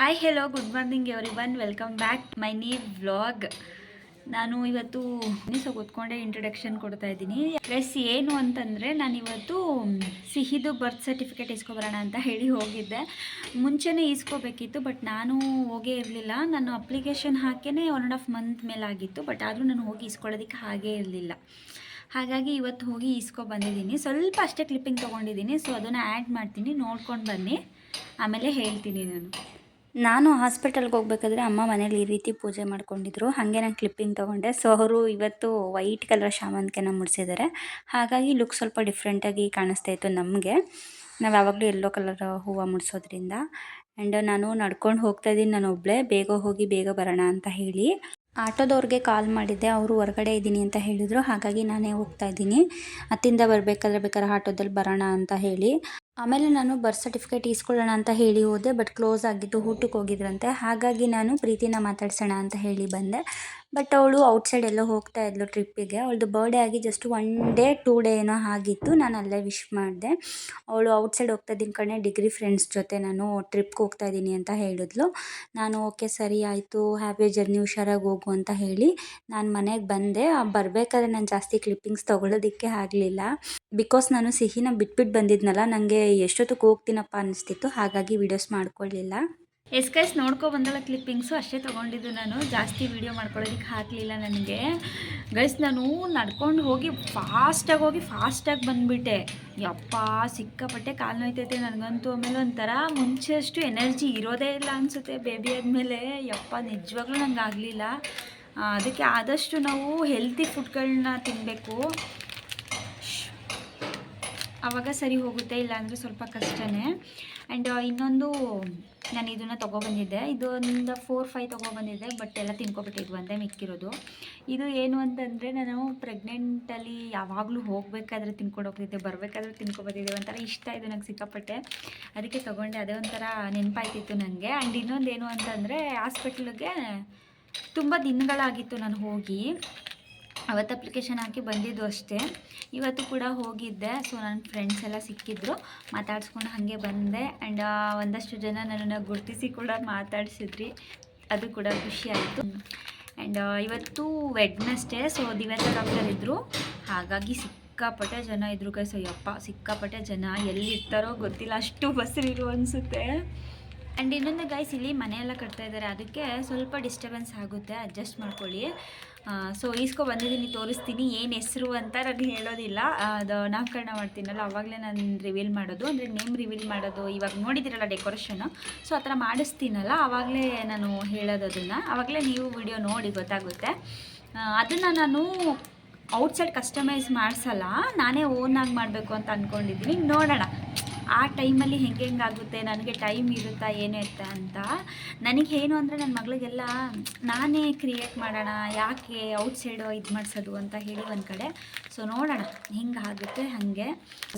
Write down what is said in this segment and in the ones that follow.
Hi hello good morning everyone welcome back my ನೀ vlog ನಾನು ಇವತ್ತು ಸೊ ಕೂತ್ಕೊಂಡೆ ಇಂಟ್ರೊಡಕ್ಷನ್ ಕೊಡ್ತಾ ಇದ್ದೀನಿ. ಪ್ಲಸ್ ಏನು ಅಂತಂದರೆ ನಾನು ಇವತ್ತು ಸಿಹಿದು ಬರ್ತ್ ಸರ್ಟಿಫಿಕೇಟ್ ಇಸ್ಕೊಬರೋಣ ಅಂತ ಹೇಳಿ ಹೋಗಿದ್ದೆ. ಮುಂಚೆನೇ ಇಸ್ಕೋಬೇಕಿತ್ತು ಬಟ್ ನಾನು ಹೋಗೇ ಇರಲಿಲ್ಲ. ನಾನು ಅಪ್ಲಿಕೇಶನ್ ಹಾಕೇ ಒನ್ ಆ್ಯಂಡ್ ಆಫ್ ಮಂತ್ ಮೇಲೆ ಆಗಿತ್ತು ಬಟ್ ಆದರೂ ನಾನು ಹೋಗಿ ಇಸ್ಕೊಳ್ಳೋದಕ್ಕೆ ಹಾಗೇ ಇರಲಿಲ್ಲ. ಹಾಗಾಗಿ ಇವತ್ತು ಹೋಗಿ ಇಸ್ಕೊ ಬಂದಿದ್ದೀನಿ. ಸ್ವಲ್ಪ ಅಷ್ಟೇ ಕ್ಲಿಪ್ಪಿಂಗ್ ತೊಗೊಂಡಿದ್ದೀನಿ ಸೊ ಅದನ್ನು ಆ್ಯಡ್ ಮಾಡ್ತೀನಿ, ನೋಡ್ಕೊಂಡು ಬನ್ನಿ. ಆಮೇಲೆ ಹೇಳ್ತೀನಿ ನಾನು. ನಾನು ಹಾಸ್ಪಿಟಲ್ಗೆ ಹೋಗ್ಬೇಕಾದ್ರೆ ಅಮ್ಮ ಮನೇಲಿ ಈ ರೀತಿ ಪೂಜೆ ಮಾಡ್ಕೊಂಡಿದ್ರು. ಹಾಗೆ ನಾನು ಕ್ಲಿಪ್ಪಿಂಗ್ ತೊಗೊಂಡೆ. ಸೊ ಅವರು ಇವತ್ತು ವೈಟ್ ಕಲರ್ ಶಾಮಂತಿಗೆನ ಮುಡಿಸಿದ್ದಾರೆ. ಹಾಗಾಗಿ ಲುಕ್ ಸ್ವಲ್ಪ ಡಿಫ್ರೆಂಟಾಗಿ ಕಾಣಿಸ್ತಾ ಇತ್ತು ನಮಗೆ. ನಾವು ಯಾವಾಗಲೂ ಎಲ್ಲೋ ಕಲರ್ ಹೂವು ಮುಡಿಸೋದ್ರಿಂದ. ಆ್ಯಂಡ್ ನಾನು ನಡ್ಕೊಂಡು ಹೋಗ್ತಾ ಇದ್ದೀನಿ ನಾನು ಒಬ್ಬಳೇ ಬೇಗ ಹೋಗಿ ಬೇಗ ಬರೋಣ ಅಂತ ಹೇಳಿ. ಆಟೋದವ್ರಿಗೆ ಕಾಲ್ ಮಾಡಿದ್ದೆ. ಅವರು ಹೊರಗಡೆ ಇದ್ದೀನಿ ಅಂತ ಹೇಳಿದರು. ಹಾಗಾಗಿ ನಾನೇ ಹೋಗ್ತಾ ಇದ್ದೀನಿ. ಅತ್ತಿಂದ ಬರಬೇಕಾದ್ರೆ ಬೇಕಾದ್ರೆ ಆಟೋದಲ್ಲಿ ಬರೋಣ ಅಂತ ಹೇಳಿ. ಆಮೇಲೆ ನಾನು ಬರ್ತ್ ಸರ್ಟಿಫಿಕೇಟ್ ಇಸ್ಕೊಳ್ಳೋಣ ಅಂತ ಹೇಳಿ ಹೋದೆ ಬಟ್ ಕ್ಲೋಸ್ ಆಗಿತ್ತು ಊಟಕ್ಕೆ ಹೋಗಿದ್ರಂತೆ. ಹಾಗಾಗಿ ನಾನು ಪ್ರೀತಿನ ಮಾತಾಡ್ಸೋಣ ಅಂತ ಹೇಳಿ ಬಂದೆ. ಬಟ್ ಅವಳು ಔಟ್ಸೈಡ್ ಎಲ್ಲೋ ಹೋಗ್ತಾ ಇದ್ಲು ಟ್ರಿಪ್ಪಿಗೆ. ಅವಳದು ಬರ್ಡೇ ಆಗಿ just one day two day ಏನೋ ಆಗಿತ್ತು. ನಾನು ಅಲ್ಲೇ ವಿಶ್ ಮಾಡಿದೆ. ಅವಳು ಔಟ್ಸೈಡ್ ಹೋಗ್ತಾ ಇದ್ದೀನಿ ಕಣೆ ಡಿಗ್ರಿ ಫ್ರೆಂಡ್ಸ್ ಜೊತೆ ನಾನು ಟ್ರಿಪ್ಗೆ ಹೋಗ್ತಾ ಇದ್ದೀನಿ ಅಂತ ಹೇಳಿದ್ಲು. ನಾನು ಓಕೆ ಸರಿ, ಆಯಿತು. ಹ್ಯಾಪಿ ಜರ್ನಿ ಹುಷಾರಾಗಿ ಹೋಗು ಅಂತ ಹೇಳಿ ನಾನು ಮನೆಗೆ ಬಂದೆ. ಬರಬೇಕಾದ್ರೆ ನಾನು ಜಾಸ್ತಿ ಕ್ಲಿಪ್ಪಿಂಗ್ಸ್ ತೊಗೊಳೋದಕ್ಕೆ ಆಗಲಿಲ್ಲ. ಬಿಕಾಸ್ ನಾನು ಸಿಹಿನ ಬಿಟ್ಬಿಟ್ಟು ಬಂದಿದ್ನಲ್ಲ ನನಗೆ ಎಷ್ಟೊತ್ತಿಗೆ ಹೋಗ್ತೀನಪ್ಪ ಅನಿಸ್ತಿತ್ತು. ಹಾಗಾಗಿ ವೀಡಿಯೋಸ್ ಮಾಡ್ಕೊಳ್ಳಿಲ್ಲ ಎಸ್ ಕೈಸ್ ನೋಡ್ಕೊ ಬಂದಲ್ಲ ಕ್ಲಿಪ್ಪಿಂಗ್ಸು ಅಷ್ಟೇ ತೊಗೊಂಡಿದ್ದು ನಾನು. ಜಾಸ್ತಿ ವೀಡಿಯೋ ಮಾಡ್ಕೊಳ್ಳೋದಕ್ಕೆ ಹಾಕಲಿಲ್ಲ ನನಗೆ. ಗೈಸ್, ನಾನು ನಡ್ಕೊಂಡು ಹೋಗಿ ಫಾಸ್ಟಾಗಿ ಹೋಗಿ ಫಾಸ್ಟಾಗಿ ಬಂದುಬಿಟ್ಟೆ. ಯಪ್ಪ, ಸಿಕ್ಕಾಪಟ್ಟೆ ಕಾಲು ನೋಯ್ತೈತೆ ನನಗಂತೂ. ಆಮೇಲೆ ಒಂಥರ ಮುಂಚೆ ಅಷ್ಟು ಎನರ್ಜಿ ಇರೋದೇ ಇಲ್ಲ ಅನಿಸುತ್ತೆ ಬೇಬಿ ಆದಮೇಲೆ. ಯಪ್ಪ, ನಿಜವಾಗ್ಲೂ ನಂಗೆ ಆಗಲಿಲ್ಲ. ಅದಕ್ಕೆ ಆದಷ್ಟು ನಾವು ಹೆಲ್ತಿ ಫುಡ್ಗಳನ್ನ ತಿನ್ನಬೇಕು ಆವಾಗ ಸರಿ ಹೋಗುತ್ತೆ, ಇಲ್ಲಾಂದರೆ ಸ್ವಲ್ಪ ಕಷ್ಟನೇ. ಆ್ಯಂಡ್ ಇನ್ನೊಂದು ನಾನು ಇದನ್ನು ತೊಗೊಬಂದಿದ್ದೆ. ಇದು ಒಂದು ಫೋರ್ ಫೈವ್ ತೊಗೊಬಂದಿದ್ದೆ ಬಟ್ ಎಲ್ಲ ತಿನ್ಕೊಬಿಟ್ಟಿದ್ವು ಒಂದೇ ಮಿಕ್ಕಿರೋದು. ಇದು ಏನು ಅಂತಂದರೆ ನಾನು ಪ್ರೆಗ್ನೆಂಟಲ್ಲಿ ಯಾವಾಗಲೂ ಹೋಗಬೇಕಾದ್ರೆ ತಿನ್ಕೊಂಡು ಹೋಗ್ತಿದ್ದೆ, ಬರಬೇಕಾದ್ರೆ ತಿನ್ಕೊಬಂದಿದ್ದೆ ಒಂಥರ ಇಷ್ಟ ಇದು ನಂಗೆ ಸಿಕ್ಕಾಪಟ್ಟೆ. ಅದಕ್ಕೆ ತೊಗೊಂಡೆ, ಅದೇ ಒಂಥರ ನೆನಪಾಯ್ತಿತ್ತು ನನಗೆ ಆ್ಯಂಡ್ ಇನ್ನೊಂದು ಏನು ಅಂತಂದರೆ ಹಾಸ್ಪಿಟ್ಲಿಗೆ ತುಂಬ ದಿನಗಳಾಗಿತ್ತು ನಾನು ಹೋಗಿ. ಅವತ್ತು ಅಪ್ಲಿಕೇಶನ್ ಹಾಕಿ ಬಂದಿದ್ದು ಅಷ್ಟೇ. ಇವತ್ತು ಕೂಡ ಹೋಗಿದ್ದೆ ಸೊ ನನ್ನ ಫ್ರೆಂಡ್ಸ್ ಎಲ್ಲ ಸಿಕ್ಕಿದ್ರು, ಮಾತಾಡ್ಸ್ಕೊಂಡು ಹಾಗೆ ಬಂದೆ. ಆ್ಯಂಡ್ ಒಂದಷ್ಟು ಜನ ನನ್ನನ್ನು ಗುರುತಿಸಿ ಕೂಡ ಮಾತಾಡಿಸಿದ್ರಿ. ಅದು ಕೂಡ ಖುಷಿ ಆಯಿತು. ಆ್ಯಂಡ್ ಇವತ್ತು ವೆಡ್ನಸ್ಡೇ ಸೊ ದಿವ್ಯಾಸ ಡಾಕ್ಟರ್ ಇದ್ದರು ಹಾಗಾಗಿ ಸಿಕ್ಕಾಪಟ್ಟೆ ಜನ ಇದ್ರು ಕೈ ಸೊ ಯಪ್ಪ ಸಿಕ್ಕಾಪಟ್ಟೆ ಜನ ಎಲ್ಲಿರ್ತಾರೋ ಗೊತ್ತಿಲ್ಲ. ಅಷ್ಟು ಬಸ್ಸಿರು ಅನಿಸುತ್ತೆ. ಆ್ಯಂಡ್ ಇನ್ನೊಂದು ಗೈಸ್ ಇಲ್ಲಿ ಮನೆಯೆಲ್ಲ ಕಟ್ತಾ ಇದ್ದಾರೆ. ಅದಕ್ಕೆ ಸ್ವಲ್ಪ ಡಿಸ್ಟರ್ಬೆನ್ಸ್ ಆಗುತ್ತೆ. ಅಡ್ಜಸ್ಟ್ ಮಾಡ್ಕೊಳ್ಳಿ. ಸೊ ಈಸ್ಕೊ ಬಂದಿದ್ದೀನಿ, ತೋರಿಸ್ತೀನಿ ಏನು ಹೆಸರು ಅಂತ ನಾನು ಹೇಳೋದಿಲ್ಲ. ಅದು ನಾಮಕರಣ ಮಾಡ್ತೀನಲ್ಲ, ಅವಾಗಲೇ ನಾನು ರಿವೀಲ್ ಮಾಡೋದು. ಅಂದರೆ ನೇಮ್ ರಿವೀಲ್ ಮಾಡೋದು, ಇವಾಗ ನೋಡಿದ್ದೀರಲ್ಲ ಡೆಕೋರೇಷನು ಸೊ ಆ ಥರ ಮಾಡಿಸ್ತೀನಲ್ಲ ಆವಾಗಲೇ ನಾನು ಹೇಳೋದು ಅದನ್ನು. ಆವಾಗಲೇ ನೀವು ವಿಡಿಯೋ ನೋಡಿ, ಗೊತ್ತಾಗುತ್ತೆ. ಅದನ್ನು ನಾನು ಔಟ್ಸೈಡ್ ಕಸ್ಟಮೈಸ್ ಮಾಡಿಸಲ್ಲ, ನಾನೇ ಓನಾಗಿ ಮಾಡಬೇಕು ಅಂತ ಅಂದ್ಕೊಂಡಿದ್ದೀನಿ ನೋಡೋಣ. ಆ ಟೈಮಲ್ಲಿ ಹೆಂಗೆ ಹೆಂಗಾಗುತ್ತೆ, ನನಗೆ ಟೈಮ್ ಇರುತ್ತಾ, ಏನು ಇರುತ್ತೆ ಅಂತ ನನಗೆ ಏನು ಅಂದರೆ ನನ್ನ ಮಗಳಿಗೆಲ್ಲ, ನಾನೇ ಕ್ರಿಯೇಟ್ ಮಾಡೋಣ, ಯಾಕೆ ಔಟ್ಸೈಡು ಇದು ಮಾಡಿಸೋದು ಅಂತ ಹೇಳಿ ಒಂದು ಕಡೆ. ಸೊ ನೋಡೋಣ ಆಗುತ್ತೆ ಹಾಗೆ.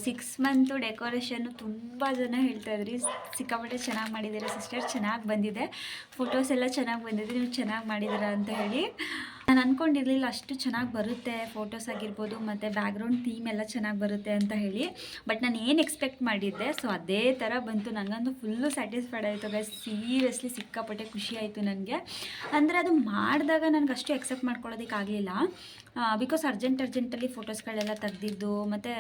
ಸಿಕ್ಸ್ ಮಂತು ಡೆಕೋರೇಷನ್ನು ತುಂಬ ಜನ ಹೇಳ್ತಾ ಇದ್ರಿ, ಸಿಕ್ಕಾಪಟ್ಟೆ ಚೆನ್ನಾಗಿ ಮಾಡಿದ್ದೀರಾ ಸಿಸ್ಟರ್ ಚೆನ್ನಾಗಿ ಬಂದಿದೆ. ಫೋಟೋಸ್ ಎಲ್ಲ ಚೆನ್ನಾಗಿ ಬಂದಿದೆ, ನೀವು ಚೆನ್ನಾಗಿ ಮಾಡಿದ್ದೀರಾ ಅಂತ ಹೇಳಿ. ನಾನು ಅಂದ್ಕೊಂಡಿರಲಿಲ್ಲ ಅಷ್ಟು ಚೆನ್ನಾಗಿ ಬರುತ್ತೆ ಫೋಟೋಸ್ ಆಗಿರ್ಬೋದು ಮತ್ತು ಬ್ಯಾಕ್ಗ್ರೌಂಡ್ ಥೀಮ್ ಎಲ್ಲ ಚೆನ್ನಾಗಿ ಬರುತ್ತೆ ಅಂತ ಹೇಳಿ. ಬಟ್ ನಾನು ಏನು ಎಕ್ಸ್ಪೆಕ್ಟ್ ಮಾಡಿದ್ದೆ ಸೊ ಅದೇ ಥರ ಬಂತು. ನನಗಂತೂ ಫುಲ್ಲು ಸ್ಯಾಟಿಸ್ಫೈಡ್ ಆಯಿತು ಗೈಸ್ ಸೀರಿಯಸ್ಲಿ ಸಿಕ್ಕಾಪಟ್ಟೆ ಖುಷಿ ಆಯಿತು ನನಗೆ. ಅಂದರೆ ಅದು ಮಾಡಿದಾಗ ನನಗೆ ಅಷ್ಟು ಎಕ್ಸೆಪ್ಟ್ ಮಾಡ್ಕೊಳ್ಳೋದಕ್ಕಾಗಲಿಲ್ಲ. ಬಿಕಾಸ್ ಅರ್ಜೆಂಟ್ ಅರ್ಜೆಂಟಲ್ಲಿ ಫೋಟೋಸ್ಗಳೆಲ್ಲ ತೆಗೆದಿದ್ದು, ಮತ್ತು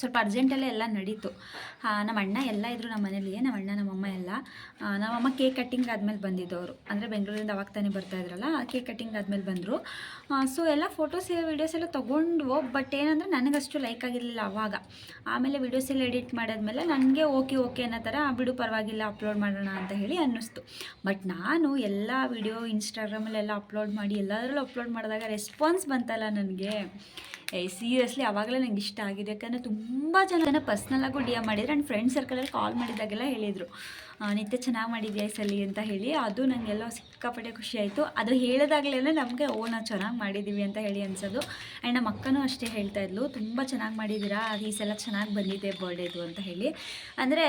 ಸ್ವಲ್ಪ ಅರ್ಜೆಂಟಲ್ಲೇ ಎಲ್ಲ ನಡೀತು. ನಮ್ಮ ಅಣ್ಣ ಎಲ್ಲ ಇದ್ದರು ನಮ್ಮ ಮನೇಲಿ ನಮ್ಮ ಅಣ್ಣ ನಮ್ಮಮ್ಮ ಎಲ್ಲ. ನಮ್ಮಮ್ಮ ಕೇಕ್ ಕಟ್ಟಿಂಗ್ ಆದಮೇಲೆ ಬಂದಿದ್ದವರು. ಅಂದರೆ ಬೆಂಗಳೂರಿಂದ ಅವಾಗ ತಾನೇ ಬರ್ತಾ ಇದ್ರಲ್ಲ ಕೇಕ್ ಕಟ್ಟಿಂಗ್ ಆದಮೇಲೆ ಬಂದರು. ಸೊ ಎಲ್ಲ ಫೋಟೋಸ್ ವೀಡಿಯೋಸ್ ಎಲ್ಲ ತೊಗೊಂಡ್ವು ಬಟ್ ಏನಂದರೆ ನನಗಷ್ಟು ಲೈಕ್ ಆಗಿರಲಿಲ್ಲ ಅವಾಗ. ಆಮೇಲೆ ವೀಡಿಯೋಸ್ ಎಲ್ಲ ಎಡಿಟ್ ಮಾಡಿದ್ಮೇಲೆ ನನಗೆ ಓಕೆ ಓಕೆ ಅನ್ನೋ ಥರ, ಬಿಡು ಪರವಾಗಿಲ್ಲ ಅಪ್ಲೋಡ್ ಮಾಡೋಣ ಅಂತ ಹೇಳಿ ಅನ್ನಿಸ್ತು. ಬಟ್ ನಾನು ಎಲ್ಲ ವೀಡಿಯೋ ಇನ್ಸ್ಟಾಗ್ರಾಮಲ್ಲೆಲ್ಲ ಅಪ್ಲೋಡ್ ಮಾಡಿ, ಎಲ್ಲದರಲ್ಲೂ ಅಪ್ಲೋಡ್ ಮಾಡಿದಾಗ ರೆಸ್ಪಾನ್ಸ್ ಬಂತಲ್ಲ ನನಗೆ. ಏ ಸೀರಿಯಸ್ಲಿ ಆವಾಗಲೇ ನಂಗೆ ಇಷ್ಟ ಆಗಿದೆ. ಯಾಕಂದರೆ ತುಂಬ ಜನ ಪರ್ಸ್ನಲಾಗೂ ಡಿ ಎಂ ಮಾಡಿದ್ರು. ಆ್ಯಂಡ್ ಫ್ರೆಂಡ್ ಸರ್ಕಲಲ್ಲಿ ಕಾಲ್ ಮಾಡಿದಾಗೆಲ್ಲ ಹೇಳಿದರು. ನಿತ್ಯ ಚೆನ್ನಾಗಿ ಮಾಡಿದ್ಯಾ ಸಲ? ಅಂತ ಹೇಳಿ. ಅದು ನನಗೆಲ್ಲ ಸಿಕ್ಕಾಪಟ್ಟೆ ಖುಷಿ ಆಯಿತು. ಅದು ಹೇಳಿದಾಗಲೇ ನಮಗೆ, ಓ ನಾವು ಚೆನ್ನಾಗಿ ಮಾಡಿದ್ದೀವಿ ಅಂತ ಹೇಳಿ ಅನ್ಸೋದು. ಆ್ಯಂಡ್ ನಮ್ಮ ಅಕ್ಕನೂ ಅಷ್ಟೇ ಹೇಳ್ತಾ ಇದ್ಲು. ತುಂಬ ಚೆನ್ನಾಗಿ ಮಾಡಿದ್ದೀರಾ? ಈ ಸಲ ಚೆನ್ನಾಗಿ ಬಂದಿದೆ ಬರ್ಡೇದು ಅಂತ ಹೇಳಿ. ಅಂದರೆ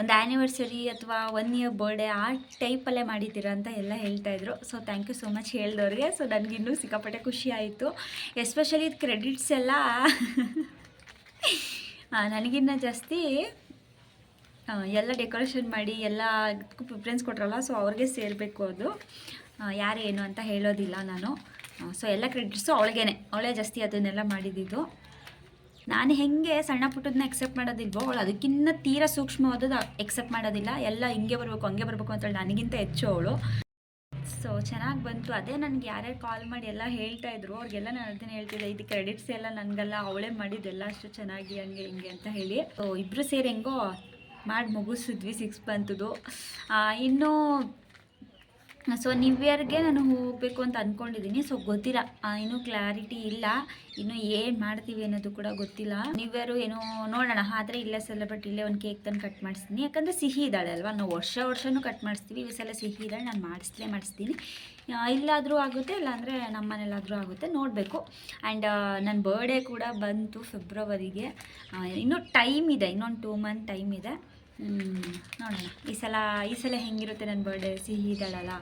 ಒಂದು ಆ್ಯನಿವರ್ಸರಿ ಅಥವಾ ಒನ್ ಇಯರ್ ಬರ್ಡೇ ಆ ಟೈಪಲ್ಲೇ ಮಾಡಿದ್ದೀರಾ ಅಂತ ಎಲ್ಲ ಹೇಳ್ತಾಯಿದ್ರು so thank you so much ಹೇಳಿದವ್ರಿಗೆ. So ನನಗಿನ್ನೂ ಸಿಕ್ಕಾಪಟ್ಟೆ ಖುಷಿ ಆಯಿತು. ಎಸ್ಪೆಷಲಿ ಇದು ಕ್ರೆಡಿಟ್ಸ್ ಎಲ್ಲ ನನಗಿನ್ನ ಜಾಸ್ತಿ ಎಲ್ಲ ಡೆಕೋರೇಷನ್ ಮಾಡಿ ಎಲ್ಲ ಪ್ರಿಫರೆನ್ಸ್ ಕೊಟ್ರಲ್ಲ ಸೊ ಅವ್ರಿಗೆ ಸೇರಬೇಕು ಅದು. ಯಾರು ಯಾರೇನು ಅಂತ ಹೇಳೋದಿಲ್ಲ ನಾನು. ಸೊ ಎಲ್ಲ ಕ್ರೆಡಿಟ್ಸು ಅವಳಿಗೇನೆ. ಅವಳೇ ಜಾಸ್ತಿ ಅದನ್ನೆಲ್ಲ ಮಾಡಿದ್ದು. ನಾನು ಹೆಂಗೆ ಸಣ್ಣ ಪುಟ್ಟದನ್ನ ಎಕ್ಸೆಪ್ಟ್ ಮಾಡೋದಿಲ್ವೋ ಅವಳು ಅದಕ್ಕಿಂತ ತೀರಾ ಸೂಕ್ಷ್ಮವಾದದ್ದು ಎಕ್ಸೆಪ್ಟ್ ಮಾಡೋದಿಲ್ಲ. ಎಲ್ಲ ಹಿಂಗೆ ಬರಬೇಕು, ಹಂಗೆ ಬರಬೇಕು ಅಂತೇಳಿ ನನಗಿಂತ ಹೆಚ್ಚು ಅವಳು. ಸೊ ಚೆನ್ನಾಗಿ ಬಂತು. ಅದೇ ನನಗೆ ಯಾರ್ಯಾರು ಕಾಲ್ ಮಾಡಿ ಎಲ್ಲ ಹೇಳ್ತಾ ಇದ್ರು. ಅವ್ರಿಗೆಲ್ಲ ನಾನು ಅದನ್ನೇ ಹೇಳ್ತಿದ್ದೆ ಇದು ಕ್ರೆಡಿಟ್ಸ್ ಎಲ್ಲ ನನಗೆಲ್ಲ, ಅವಳೇ ಮಾಡಿದ್ದೆಲ್ಲ ಅಷ್ಟು ಚೆನ್ನಾಗಿ, ಹಂಗೆ, ಹಿಂಗೆ ಅಂತ ಹೇಳಿ. ಸೊ ಇಬ್ಬರು ಸೇರಿ ಹೆಂಗೋ ಮಾಡಿ ಮುಗಿಸಿದ್ವಿ ಸಿಕ್ಸ್ ಬಂತದು. ಇನ್ನು ಸೊ ನ್ಯೂ ಇಯರ್ಗೆ ನಾನು ಹೋಗಬೇಕು ಅಂತ ಅಂದ್ಕೊಂಡಿದ್ದೀನಿ ಸೊ ಗೊತ್ತಿಲ್ಲ. ಇನ್ನೂ ಕ್ಲಾರಿಟಿ ಇಲ್ಲ. ಇನ್ನೂ ಏನು ಮಾಡ್ತೀವಿ ಅನ್ನೋದು ಕೂಡ ಗೊತ್ತಿಲ್ಲ. ನ್ಯೂ ಇಯರು ಏನೋ ನೋಡೋಣ. ಆದರೆ ಇಲ್ಲೇ ಸೆಲೆಬ್ರೇಟ್ ಇಲ್ಲೇ ಒಂದು ಕೇಕ್ ತಂದು ಕಟ್ ಮಾಡಿಸ್ತೀನಿ. ಯಾಕಂದರೆ ಸಿಹಿ ಇದ್ದಾಳೆ ಅಲ್ವಾ? ನಾವು ವರ್ಷ ವರ್ಷವೂ ಕಟ್ ಮಾಡಿಸ್ತೀವಿ. ಈ ಸಲ ಸಿಹಿ ಇದ್ದಾಳೆ. ನಾನು ಮಾಡಿಸ್ಲೇ ಮಾಡಿಸ್ತೀನಿ. ಇಲ್ಲಾದರೂ ಆಗುತ್ತೆ. ಇಲ್ಲಾಂದರೆ ನಮ್ಮ ಮನೇಲಾದರೂ ಆಗುತ್ತೆ. ನೋಡಬೇಕು. ಆ್ಯಂಡ್ ನನ್ನ ಬರ್ಡೇ ಕೂಡ ಬಂತು ಫೆಬ್ರವರಿಗೆ ಇನ್ನೂ ಟೈಮ್ ಇದೆ. ಇನ್ನೊಂದು ಟೂ ಮಂತ್ ಟೈಮ್ ಇದೆ. ನೋಡೋಣ. ಈ ಸಲ ಈ ಸಲ ಹೆಂಗಿರುತ್ತೆ ನನ್ನ ಬರ್ಡೇ ಸಿಹಿ ಇದ್ದಾಳಲ್ಲ